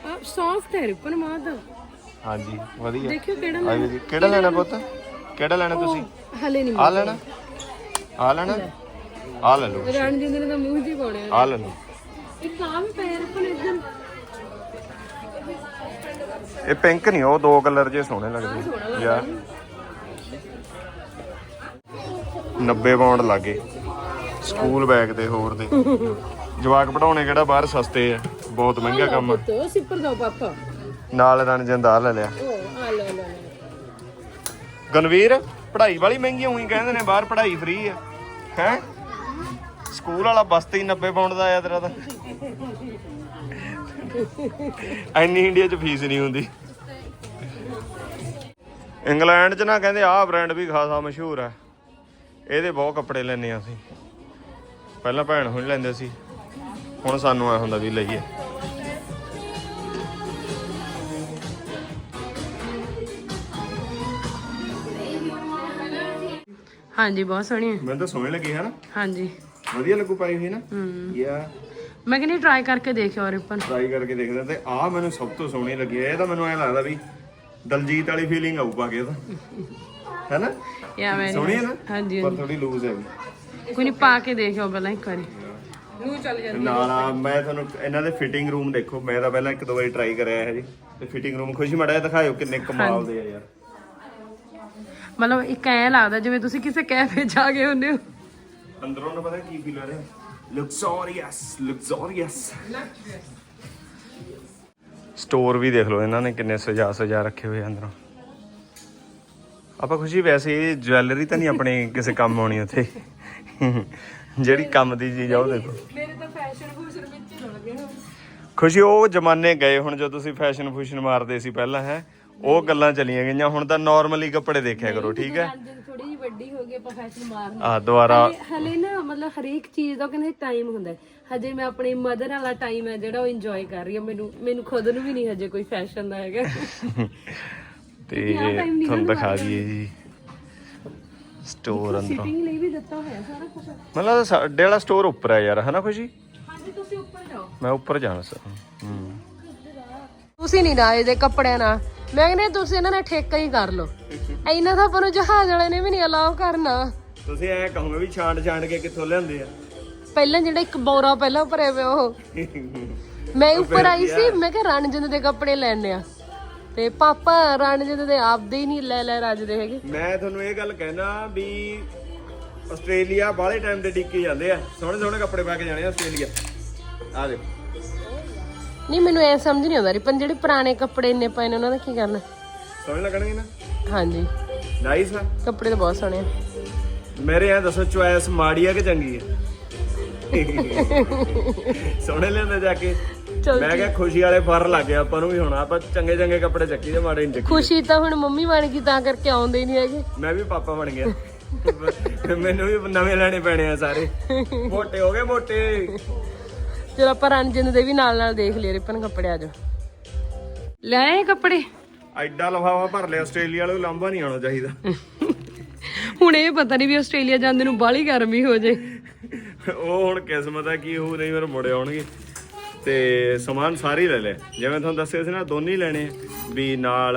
ਆ ਸੌਫਟ ਹੈ ਰਿਪਨ ਮਾਦ ਹਾਂਜੀ ਵਧੀਆ। ਦੇਖਿਓ ਕਿਹੜਾ ਆ ਵੀ ਕਿਹੜਾ ਲੈਣਾ ਪੁੱਤ? ਕਿਹੜਾ ਲੈਣਾ ਤੁਸੀਂ? ਹਲੇ ਨਹੀਂ ਆ ਲੈਣਾ? ਆ ਲੈਣਾ? ਆ ਲੈ ਲਓ। ਰਾਣ ਜੀ ਨੇ ਤਾਂ ਮੂੰਹ ਜੀ ਪਾਉਣੇ ਆ। ਲੈ ਲਓ। ਇੱਕ ਆ ਵੀ ਪੈਰ ਰਿਪਨ ਇਦਾਂ ਇਹ ਪਿੰਕ ਨਹੀਂ ਉਹ ਦੋ ਕਲਰ ਜੇ ਸੋਹਣੇ ਲੱਗਦੇ। ਯਾਰ। 90 ਪਾਉਂਡ ਲੱਗੇ। ਸਕੂਲ ਬੈਗ ਦੇ ਹੋਰ ਦੇ। ਜਵਾਕ ਪੜਾਉਣੇ ਕਿਹੜਾ ਬਾਹਰ ਸਸਤੇ ਆ। ਬਹੁਤ ਮਹਿੰਗਾ ਕੰਮ ਆ। ਤੋ ਸਿੱਪਰ ਦੋ ਪਾਪਾ। ਨਾਲ ਰਣਜਿੰਦ ਆ ਲੈ ਲਿਆ। ਗਨਵੀਰ ਪੜ੍ਹਾਈ ਵਾਲੀ ਮਹਿੰਗੀ ਹੋਈ ਕਹਿੰਦੇ ਨੇ ਬਾਹਰ ਪੜ੍ਹਾਈ ਫ੍ਰੀ ਆ। ਹੈ? ਸਕੂਲ ਵਾਲਾ ਬਸ ਤੇ ਹੀ 90 ਪਾਉਂਡ ਦਾ ਆਇਆ ਤੇਰਾ ਤਾਂ। ਐਨੀ ਇੰਡੀਆ 'ਚ ਫੀਸ ਨਹੀਂ ਹੁੰਦੀ। ਇੰਗਲੈਂਡ 'ਚ ਨਾ ਕਹਿੰਦੇ ਆਹ ਬ੍ਰਾਂਡ ਵੀ ਖਾਸਾ ਮਸ਼ਹੂਰ ਆ ਇਹਦੇ ਬਹੁਤ ਕੱਪੜੇ ਲੈਨੇ ਆ ਅਸੀਂ। ਪਹਿਲਾਂ ਭੈਣ ਹੁਣ ਲੈਂਦੇ ਸੀ। ਹੁਣ ਸਾਨੂੰ ਆ ਹੁੰਦਾ ਵੀ ਲਈਏ। ਹਾਂਜੀ ਬਹੁਤ ਸੋਹਣੀ ਹੈ। ਮੈਨੂੰ ਤਾਂ ਸੋਹਣੀ ਲੱਗੀ ਹੈ ਨਾ? ਹਾਂਜੀ। ਵਧੀਆ ਲੱਗੂ ਪਾਈ ਹੋਈ ਨਾ? ਯਾ ਮੈਂ ਕਹਿੰਦੀ ਟਰਾਈ ਕਰਕੇ ਦੇਖਿਓ ਰਿਪਨ। ਟਰਾਈ ਕਰਕੇ ਦੇਖਦੇ ਤੇ ਆਹ ਮੈਨੂੰ ਸਭ ਤੋਂ ਸੋਹਣੀ ਲੱਗੀ। ਇਹ ਤਾਂ ਮੈਨੂੰ ਐ ਲੱਗਦਾ ਵੀ ਦਲਜੀਤ ਵਾਲੀ ਫੀਲਿੰਗ ਆਊ ਪਾ ਕੇ ਇਹਦਾ ਹੈਨਾ ਯਾ ਮੈਂ ਸੋਹਣੀ ਹੈ ਨਾ? ਹਾਂਜੀ ਪਰ ਥੋੜੀ ਲੂਜ਼ ਹੈ ਵੀ। ਕੋਈ ਨਹੀਂ ਪਾ ਕੇ ਦੇਖਿਓ ਪਹਿਲਾਂ ਇੱਕ ਵਾਰੀ। ਨੂੰ ਚੱਲ ਜਾਂਦੀ ਨਾਲ ਆ ਮੈਂ ਤੁਹਾਨੂੰ ਇਹਨਾਂ ਦੇ ਫਿਟਿੰਗ ਰੂਮ ਦੇਖੋ। ਮੈਂ ਤਾਂ ਪਹਿਲਾਂ ਇੱਕ ਦੋ ਵਾਰੀ ਟਰਾਈ ਕਰਿਆ ਹੈ ਜੀ। ਤੇ ਫਿਟਿੰਗ ਰੂਮ ਖੁਸ਼ੀ ਮੜਾ ਦਿਖਾਇਓ ਕਿੰਨੇ ਕਮਾਲ ਦੇ ਆ ਯਾਰ। ਮਤਲਬ ਇੱਕ ਐ ਲੱਗਦਾ ਜਿਵੇਂ ਤੁਸੀਂ ਕਿਸੇ ਕੈਫੇ ਜਾ ਗਏ ਹੁੰਦੇ ਹੋ। ਅੰਦਰੋਂ ਨਾ ਪਤਾ ਕੀ ਫੀਲ ਆ ਰਿਹਾ? ਲੁਕਸੋਰੀਅਸ ਲੁਕਸੋਰੀਅਸ ਸਟੋਰ ਵੀ ਦੇਖ ਲਓ ਇਹਨਾਂ ਨੇ ਕਿੰਨੇ ਸਜਾ ਸਜਾ ਰੱਖੇ ਹੋਏ ਅੰਦਰੋਂ। ਆਪਾਂ ਖੁਸ਼ੀ ਵੈਸੇ ਇਹ ਜਵੈਲਰੀ ਤਾਂ ਨਹੀਂ ਆਪਣੇ ਕਿਸੇ ਕੰਮ ਆਉਣੀ ਉੱਥੇ। ਜਿਹੜੀ ਕੰਮ ਦੀ ਚੀਜ਼ ਆ ਉਹ ਦੇਖੋ। ਮੇਰੇ ਤਾਂ ਫੈਸ਼ਨ ਫੂਸ਼ਨ ਵਿੱਚ ਹੀ ਲੱਗੇ ਹੋ ਖੁਸ਼ੀ ਉਹ ਜ਼ਮਾਨੇ ਗਏ ਹੁਣ ਜਦੋਂ ਤੁਸੀਂ ਫੈਸ਼ਨ ਫੂਸ਼ਨ ਮਾਰਦੇ ਸੀ ਪਹਿਲਾਂ ਹੈ। ਉਹ ਗੱਲਾਂ ਚਲੀਆਂ ਗਈਆਂ ਹੁਣ ਤਾਂ ਨਾਰਮਲੀ ਕੱਪੜੇ ਦੇਖਿਆ ਕਰੋ ਠੀਕ ਹੈ। ਵੱਡੀ ਹੋ ਗਈ ਆਪਾਂ ਫੈਸ਼ਨ ਮਾਰਨਾ। ਆ ਦੁਬਾਰਾ ਹਲੇ- ਹਲੇ ਨਾ ਮਤਲਬ ਹਰੇਕ ਚੀਜ਼ ਦਾ ਕਹਿੰਦੇ ਟਾਈਮ ਹੁੰਦਾ ਹੈ। ਹਜੇ ਮੈਂ ਆਪਣੀ ਮਦਰ ਵਾਲਾ ਟਾਈਮ ਹੈ ਜਿਹੜਾ ਉਹ ਇੰਜੋਏ ਕਰ ਰਹੀ ਹਾਂ। ਮੈਨੂੰ ਮੈਨੂੰ ਖੁਦ ਨੂੰ ਵੀ ਨਹੀਂ ਹਜੇ ਕੋਈ ਫੈਸ਼ਨ ਦਾ ਹੈਗਾ। *laughs* ਤੇ ਤੁਹਾਨੂੰ ਦਿਖਾ ਦਈਏ ਜੀ। ਸਟੋਰ ਅੰਦਰੋਂ। ਸਿਟਿੰਗ ਲਈ ਵੀ ਦਿੱਤਾ ਹੋਇਆ ਸਾਰਾ ਕੁਝ ਮਤਲਬ ਸਾਡੇ ਵਾਲਾ ਸਟੋਰ ਉੱਪਰ ਹੈ ਯਾਰ ਹਨਾ ਖੁਸ਼ੀ? ਹਾਂਜੀ ਤੁਸੀਂ ਉੱਪਰ ਜਾਓ। ਮੈਂ ਉੱਪਰ ਜਾਣਾ ਸਰ। ਹੂੰ। ਤੁਸੀਂ ਨਹੀਂ ਨਾ ਇਹਦੇ ਕੱਪੜਿਆਂ ਨਾਲ। ਮੈਂ ਕਹਿੰਦੀ ਤੁਸੀਂ ਇਹਨਾਂ ਨੇ ਠੇਕਾ ਹੀ ਕਰ ਲਓ। ਇੰਨਾ ਤਾਂ ਆਪਾਂ ਨੂੰ ਜਹਾਜ਼ ਵਾਲੇ ਨੇ ਵੀ ਨਹੀਂ ਅਲਾਉ ਕਰਨਾ। ਤੁਸੀਂ ਐ ਕਹੋਗੇ ਵੀ ਛਾਂਟ ਛਾਂਟ ਕੇ ਕਿੱਥੋਂ ਲਿਆਂਦੇ ਆ? ਪਹਿਲਾਂ ਜਿਹੜਾ ਇੱਕ ਬੋਰਾ ਪਹਿਲਾਂ ਭਰੇ ਪਿਆ ਉਹ। ਮੈਂ ਉੱਪਰ ਆਈ ਸੀ ਮੈਂ ਕਿਹਾ ਰਣਜਿੰਦ ਦੇ ਕੱਪੜੇ ਲੈਣੇ ਆ। ਤੇ ਪਾਪਾ ਰਣਜਿੰਦ ਦੇ ਆਪਦੇ ਹੀ ਨਹੀਂ ਲੈ ਲੈ ਰੱਜਦੇ ਹੈਗੇ। ਮੈਂ ਤੁਹਾਨੂੰ ਇਹ ਗੱਲ ਕਹਿਣਾ ਵੀ ਆਸਟ੍ਰੇਲੀਆ ਬਾਹਲੇ ਟਾਈਮ ਦੇ ਡਿੱਕੇ ਜਾਂਦੇ ਆ। ਸੋਹਣੇ ਸੋਹਣੇ ਕੱਪੜੇ ਪਾ ਕੇ ਜਾਣੇ ਆ ਆਸਟ੍ਰੇਲੀਆ। ਆ ਦੇ ਨਹੀਂ ਮੈਨੂੰ ਐ ਸਮਝ ਨਹੀਂ ਆਉਂਦਾ ਰਿਪਨ ਜਿਹੜੇ ਪੁਰਾਣੇ ਕੱਪੜੇ ਇੰਨੇ ਪਏ ਨੇ ਉਹਨਾਂ ਦਾ ਕੀ ਕਰਨਾ? ਸੋਹਣੇ ਲੱਗਣਗੇ ਨਾ? ਹਾਂਜੀ। ਨਾਈਸ ਆ। ਕੱਪੜੇ ਤਾਂ ਬਹੁਤ ਸੋਹਣੇ ਆ। ਮੇਰੇ ਐ ਦੱਸੋ ਚੁਆਇਸ ਮਾੜੀ ਆ ਕਿ ਚੰਗੀ ਆ? *laughs* ਸੋਹਣੇ ਲੈਂਦੇ ਜਾ ਕੇ। ਚਲ ਮੈਂ ਕਿਹਾ ਖੁਸ਼ੀ ਵਾਲੇ ਫਰ ਲੱਗ ਗਿਆ ਆਪਾਂ ਨੂੰ ਵੀ ਹੁਣ ਆਪਾਂ ਚੰਗੇ ਚੰਗੇ ਕੱਪੜੇ ਚੱਕੀ ਤੇ ਮਾੜੇ ਨਹੀਂ ਚੱਕੀ ਖੁਸ਼ੀ ਤਾਂ ਹੁਣ ਮੰਮੀ ਬਣ ਗਈ ਤਾਂ ਕਰਕੇ ਆਉਂਦੇ ਹੀ ਨਹੀਂ ਹੈਗੇ। ਮੈਂ ਵੀ ਪਾਪਾ ਬਣ ਗਿਆ। ਮੈਨੂੰ ਵੀ ਨਵੇਂ ਲੈਣੇ ਪੈਣੇ ਆ ਸਾਰੇ। ਮੋਟੇ ਹੋ ਗਏ ਮੋਟੇ। ਚਲੋ ਆਪਾਂ ਰਣਜਿੰਦ ਦੇ ਵੀ ਨਾਲ ਨਾਲ ਦੇਖ ਲਿਆ ਰਿਪਨ ਕੱਪੜੇ ਆ ਜਾ। ਲੈ ਆਏ ਕੱਪੜੇ? ਐਡਾ ਲਫਾਫਾ ਭਰ ਲਿਆ ਆਸਟ੍ਰੇਲੀਆ ਵਾਲੇ ਲਾਂਭਾ ਨਹੀਂ ਆਉਣਾ ਚਾਹੀਦਾ। ਹੁਣ ਇਹ ਪਤਾ ਨਹੀਂ ਵੀ ਆਸਟ੍ਰੇਲੀਆ ਜਾਂਦੇ ਨੂੰ ਬਾਹਲੀ ਗਰਮੀ ਹੋ ਜੇ। ਉਹ ਹੁਣ ਕਿਸਮਤ ਹੈ ਕੀ ਉਹ ਨਹੀਂ ਮੇਰੇ ਮੁੜੇ ਆਉਣਗੇ। ਤੇ ਸਮਾਨ ਸਾਰੇ ਲੈ ਲਿਆ ਜਿਵੇਂ ਤੁਹਾਨੂੰ ਦੱਸਿਆ ਸੀ ਨਾ ਦੋਨੇ ਲੈਣੇ ਆ, ਵੀ ਨਾਲ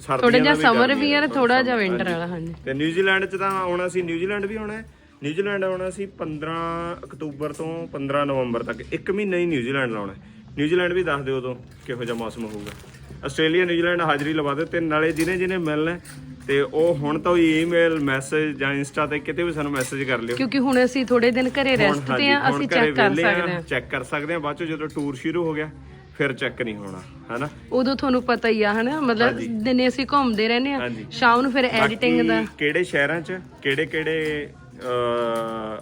ਸਰਦੀਆਂ ਥੋੜਾ ਜਿਹਾ ਸਮਰ ਵੀ ਆ। ਥੋੜਾ ਜਿਹਾ ਵਿੰਟਰ ਵਾਲਾ ਹਾਂਜੀ। ਤੇ ਨਿਊਜ਼ੀਲੈਂਡ ਚ ਤਾਂ ਆਉਣਾ ਸੀ ਨਿਊਜ਼ੀਲੈਂਡ ਵੀ ਆਉਣਾ ਹੈ। ਨਿਊਜ਼ੀਲੈਂਡ ਆਉਣਾ ਸੀ 15 ਅਕਤੂਬਰ ਤੋਂ 15 ਨਵੰਬਰ ਤੱਕ। ਇੱਕ ਮਹੀਨਾ ਹੀ ਨਿਊਜ਼ੀਲੈਂਡ ਲਾਉਣਾ ਹੈ। ਨਿਊਜ਼ੀਲੈਂਡ ਵੀ ਦੱਸ ਦਿਓ ਉਦੋਂ ਕਿਹੋ ਜਿਹਾ ਮੌਸਮ ਹੋਊਗਾ। ਆਸਟ੍ਰੇਲੀਆ ਨਿਊਜ਼ੀਲੈਂਡ ਹਾਜ਼ਰੀ ਲਵਾ ਦਿਓ ਤੇ ਨਾਲੇ ਜਿਹਨੇ ਜਿਹਨੇ ਮਿਲਣਾ ਤੇ ਉਹ ਹੁਣ ਤੋਂ ਈਮੇਲ ਮੈਸੇਜ ਜਾਂ ਇੰਸਟਾ ਤੇ ਕਿਤੇ ਵੀ ਸਾਨੂੰ ਮੈਸੇਜ ਕਰ ਲਿਓ। ਕਿਉਂਕਿ ਹੁਣ ਅਸੀਂ ਥੋੜੇ ਦਿਨ ਘਰੇ ਰੈਸਟ ਤੇ ਆ ਅਸੀਂ ਚੈੱਕ ਕਰ ਸਕਦੇ ਹਾਂ। ਚੈੱਕ ਕਰ ਸਕਦੇ ਹਾਂ। ਬਾਅਦ ਚ ਜਦੋਂ ਟੂਰ ਸ਼ੁਰੂ ਹੋ ਗਿਆ ਫਿਰ ਚੈੱਕ ਨਹੀਂ ਹੋਣਾ ਹੈਨਾ? ਉਦੋਂ ਤੁਹਾਨੂੰ ਪਤਾ ਹੀ ਆ ਹਨਾ? ਮਤਲਬ ਦਿਨੇ ਅਸੀਂ ਘੁੰਮਦੇ ਰਹਿੰਦੇ ਆ। ਸ਼ਾਮ ਨੂੰ ਫਿਰ ਐਡੀਟਿੰਗ ਦਾ। ਕਿਹੜੇ ਸ਼ਹਿਰਾਂ 'ਚ ਕਿਹੜੇ ਕਿਹੜੇ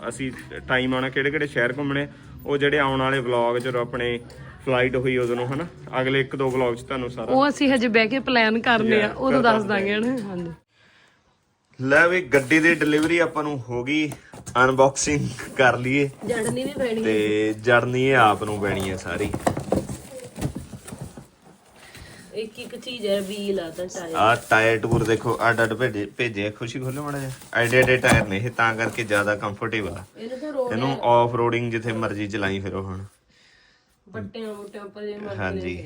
ਅਸੀਂ ਟਾਈਮ ਆਉਣਾ ਕਿਹੜੇ ਕਿਹੜੇ ਸ਼ਹਿਰ ਘੁੰਮਣੇ ਉਹ ਜਿਹੜੇ ਆਉਣ ਵਾਲੇ ਵਲੌਗ ਜਦੋਂ ਆਪਣੇ ਫਲਾਈਟ ਹੋਈ ਉਦੋਂ ਨੂੰ ਹਨਾ? ਅਗਲੇ ਇੱਕ ਦੋ ਵਲੌਗ 'ਚ ਤੁਹਾਨੂੰ ਸਾਰਾ ਉਹ ਅਸੀਂ ਹਜੇ ਬਹਿ ਕੇ ਪਲਾਨ ਕਰਨੇ ਆ ਉਦੋਂ ਦੱਸ ਦਾਂਗੇ। ਹਨਾ? ਹਾਂਜੀ। ਲੈ ਵੀ ਗੱਡੀ ਦੀ ਡਿਲੀਵਰੀ ਆਪਾਂ ਨੂੰ ਹੋ ਗਈ ਅਨਬਾਕਸਿੰਗ ਕਰ ਲਈਏ। ਜੜਨੀ ਵੀ ਪੈਣੀ ਤੇ ਜਰਨੀ ਇਹ ਆਪ ਨੂੰ ਪੈਣੀ ਹੈ ਸਾਰੀ। ਇੱਕ ਇੱਕ ਚੀਜ਼ ਹੈ ਵੀਲ ਆ ਤਾਂ ਟਾਇਰ ਆ ਟਾਇਰ ਟੂਰ ਦੇਖੋ ਅੱਡ ਅੱਡ ਭੇਜੇ ਭੇਜੇ ਆ। ਖੁਸ਼ੀ ਖੋਲੇ ਮੜਾ ਜਾ ਐਡੇ ਐਡੇ ਟਾਇਰ ਨੇ ਇਹ ਤਾਂ ਕਰਕੇ ਜ਼ਿਆਦਾ ਕੰਫਰਟੇਬਲ ਆ। ਇਹਨੂੰ ਤਾਂ ਰੋ ਇਹਨੂੰ ਆਫ ਰੋਡਿੰਗ ਜਿੱਥੇ ਮਰਜ਼ੀ ਚਲਾਈ ਫਿਰੋ ਹੁਣ। ਬੱਟਿਆਂ ਬੁੱਟਿਆਂ ਉੱਪਰ ਜੇ ਮਰ ਹਾਂਜੀ।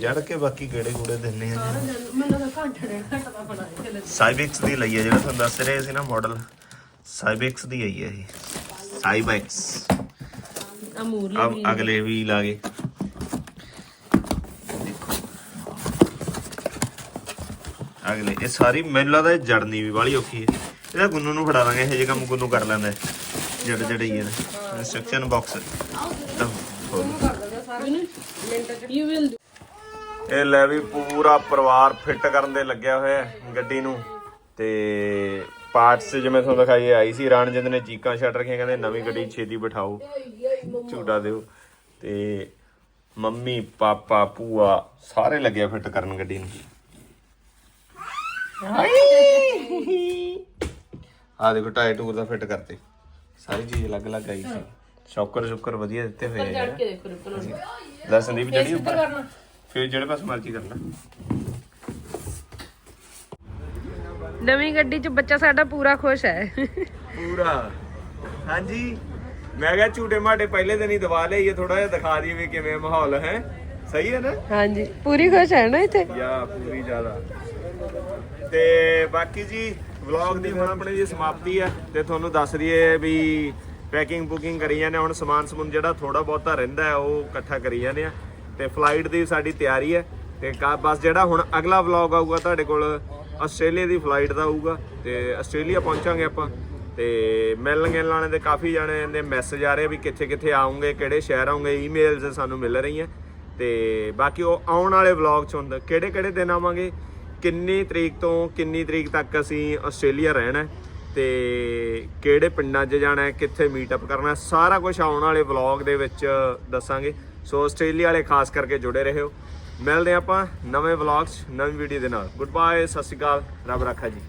ਜੜ ਕੇ ਬਾਕੀ ਕਿਹੜੇ ਕੂੜੇ ਦਿੰਨੇ ਆ ਮੈਨੂੰ ਤਾਂ ਘੰਟਾ ਡੇਢ ਘੰਟਾ ਬਣਾ ਕੇ ਸਾਈਬੈਕਸ ਦੀ ਲਈ ਹੈ ਜਿਹੜਾ ਤੁਹਾਨੂੰ ਦੱਸ ਰਹੇ ਸੀ ਨਾ ਮਾਡਲ ਸਾਈਬੈਕਸ ਦੀ ਆਈ ਹੈ ਇਹ। ਸਾਈਬੈਕਸ ਅਮੂਰ ਅਬ ਅਗਲੇ ਵੀ ਲਾਗੇ ਅਗਲੇ ਇਹ ਸਾਰੀ ਮੈਨੂੰ ਲੱਗਦਾ ਇਹ ਜੜਨੀ ਵੀ ਬਾਲੀ ਔਖੀ ਹੈ। ਇਹਦਾ ਗੁੰਨੂ ਨੂੰ ਫੜਾ ਦਾਂਗੇ ਇਹ ਜੇ ਕੰਮ ਗੁੰਨੂ ਕਰ ਲੈਂਦਾ। ਜੜ ਜੜ ਹੀ। ਇਨਸਟਰਕਸ਼ਨ ਬਾਕਸ ਵਿਲ ਇਹ ਲੈ ਵੀ ਪੂਰਾ ਪਰਿਵਾਰ ਫਿੱਟ ਕਰਨ ਦੇ ਲੱਗਿਆ ਹੋਇਆ ਗੱਡੀ ਨੂੰ। ਤੇ ਪਾਰਟਸ ਜਿਵੇਂ ਤੁਹਾਨੂੰ ਦਿਖਾਈ ਆਈ ਸੀ ਰਾਣਜਿੰਦ ਨੇ ਚੀਕਾਂ ਛੱਡ ਰੱਖੀਆਂ ਕਹਿੰਦੇ ਨਵੀਂ ਗੱਡੀ ਛੇਤੀ ਬਿਠਾਓ। ਝੂਟਾ ਦਿਓ। ਤੇ ਮੰਮੀ ਪਾਪਾ ਭੂਆ ਸਾਰੇ ਲੱਗੇ ਫਿੱਟ ਕਰਨ ਗੱਡੀ ਨੂੰ। ਆ ਦੇਖੋ ਟਾਇਰ ਟੂਰ ਦਾ ਫਿੱਟ ਕਰਤੇ। ਸਾਰੀ ਚੀਜ਼ ਅਲੱਗ-ਅਲੱਗ ਆਈ ਸੀ। ਸ਼ੌਕਰ ਸ਼ੁਕਰ ਵਧੀਆ ਦਿੱਤੇ ਹੋਏ ਆ। ਕੇ ਦੇਖੋ ਲੈ ਸੰਦੀਪ ਜਿਹੜੀ ਉੱਪਰ ਫਿਰ ਜਿਹੜੇ ਪਾਸ ਮਰਜ਼ੀ ਕਰ ਲੈ। ਨਵੀਂ ਗੱਡੀ 'ਚ ਬੱਚਾ ਸਾਡਾ ਪੂਰਾ ਖੁਸ਼ ਹੈ। ਪੂਰਾ। ਹਾਂਜੀ। ਮੈਂ ਕਿਹਾ ਝੂਟੇ ਮਾਟੇ ਪਹਿਲੇ ਦਿਨ ਹੀ ਦਵਾ ਲਈਏ ਥੋੜਾ ਜਿਹਾ ਦਿਖਾ ਦਈਏ ਵੀ ਕਿਵੇਂ ਮਾਹੌਲ ਹੈ। ਸਹੀ ਹੈ ਨਾ? ਹਾਂਜੀ। ਪੂਰੀ ਖੁਸ਼ ਹੈ ਨਾ ਇੱਥੇ? ਯਾ ਪੂਰੀ ਜ਼ਿਆਦਾ। ਤੇ ਬਾਕੀ ਜੀ ਵਲੌਗ ਦੀ ਹੁਣ ਆਪਣੇ ਜੀ ਸਮਾਪਤੀ ਹੈ ਤੇ ਤੁਹਾਨੂੰ ਦੱਸ ਦਈਏ ਵੀ ਪੈਕਿੰਗ ਬੁਕਿੰਗ ਕਰੀ ਜਾਂਦੇ ਹਾਂ। ਹੁਣ ਸਮਾਨ ਸਮੂਨ ਜਿਹੜਾ ਥੋੜਾ ਬਹੁਤਾ ਰਹਿੰਦਾ ਹੈ, ਉਹ ਇਕੱਠਾ ਕਰੀ ਜਾਂਦੇ ਆ ਤੇ ਫਲਾਈਟ ਦੀ ਸਾਡੀ ਤਿਆਰੀ ਹੈ ਤੇ ਕਾ- ਬਸ ਜਿਹੜਾ ਹੁਣ ਅਗਲਾ ਵਲੌਗ ਆਊਗਾ ਤੁਹਾਡੇ ਕੋਲ ਆਸਟ੍ਰੇਲੀਆ ਦੀ ਫਲਾਈਟ ਦਾ ਆਊਗਾ ਤੇ ਆਸਟ੍ਰੇਲੀਆ ਪਹੁੰਚਾਂਗੇ ਆਪਾਂ ਤੇ ਮਿਲਣ ਗਿਲਣ ਵਾਲੇ ਦੇ ਕਾਫੀ ਜਾਣੇ ਦੇ ਮੈਸੇਜ ਆ ਰਹੇ ਵੀ ਕਿੱਥੇ ਕਿੱਥੇ ਆਉਂਗੇ, ਕਿਹੜੇ ਸ਼ਹਿਰ ਆਉਂਗੇ ਈਮੇਲਸ ਸਾਨੂੰ ਮਿਲ ਰਹੀਆਂ ਤੇ ਬਾਕੀ ਉਹ ਆਉਣ ਵਾਲੇ ਵਲੌਗ ਚ ਹੁੰਦਾ, ਕਿਹੜੇ ਕਿਹੜੇ ਦਿਨ ਆਵਾਂਗੇ ਕਿੰਨੀ ਤਰੀਕ ਤੋਂ ਕਿੰਨੀ ਤਰੀਕ ਤੱਕ ਅਸੀਂ ਆਸਟ੍ਰੇਲੀਆ ਰਹਿਣਾ ਹੈ ਤੇ ਕਿਹੜੇ ਪਿੰਡਾਂ 'ਚ ਜਾਣਾ ਕਿੱਥੇ ਮੀਟਅਪ ਕਰਨਾ ਸਾਰਾ ਕੁਝ ਆਉਣ ਵਾਲੇ ਵਲੌਗ ਦੇ ਵਿੱਚ ਦੱਸਾਂਗੇ। ਸੋ ਆਸਟ੍ਰੇਲੀਆ ਵਾਲੇ ਖਾਸ ਕਰਕੇ ਜੁੜੇ ਰਹੋ। ਮਿਲਦੇ ਆਪਾਂ ਨਵੇਂ ਵਲੌਗਸ ਨਵੀਂ ਵੀਡੀਓ ਦੇ ਨਾਲ। ਗੁੱਡ ਬਾਏ ਸਤਿ ਸ਼੍ਰੀ ਅਕਾਲ, ਰੱਬ ਰੱਖਾ ਜੀ।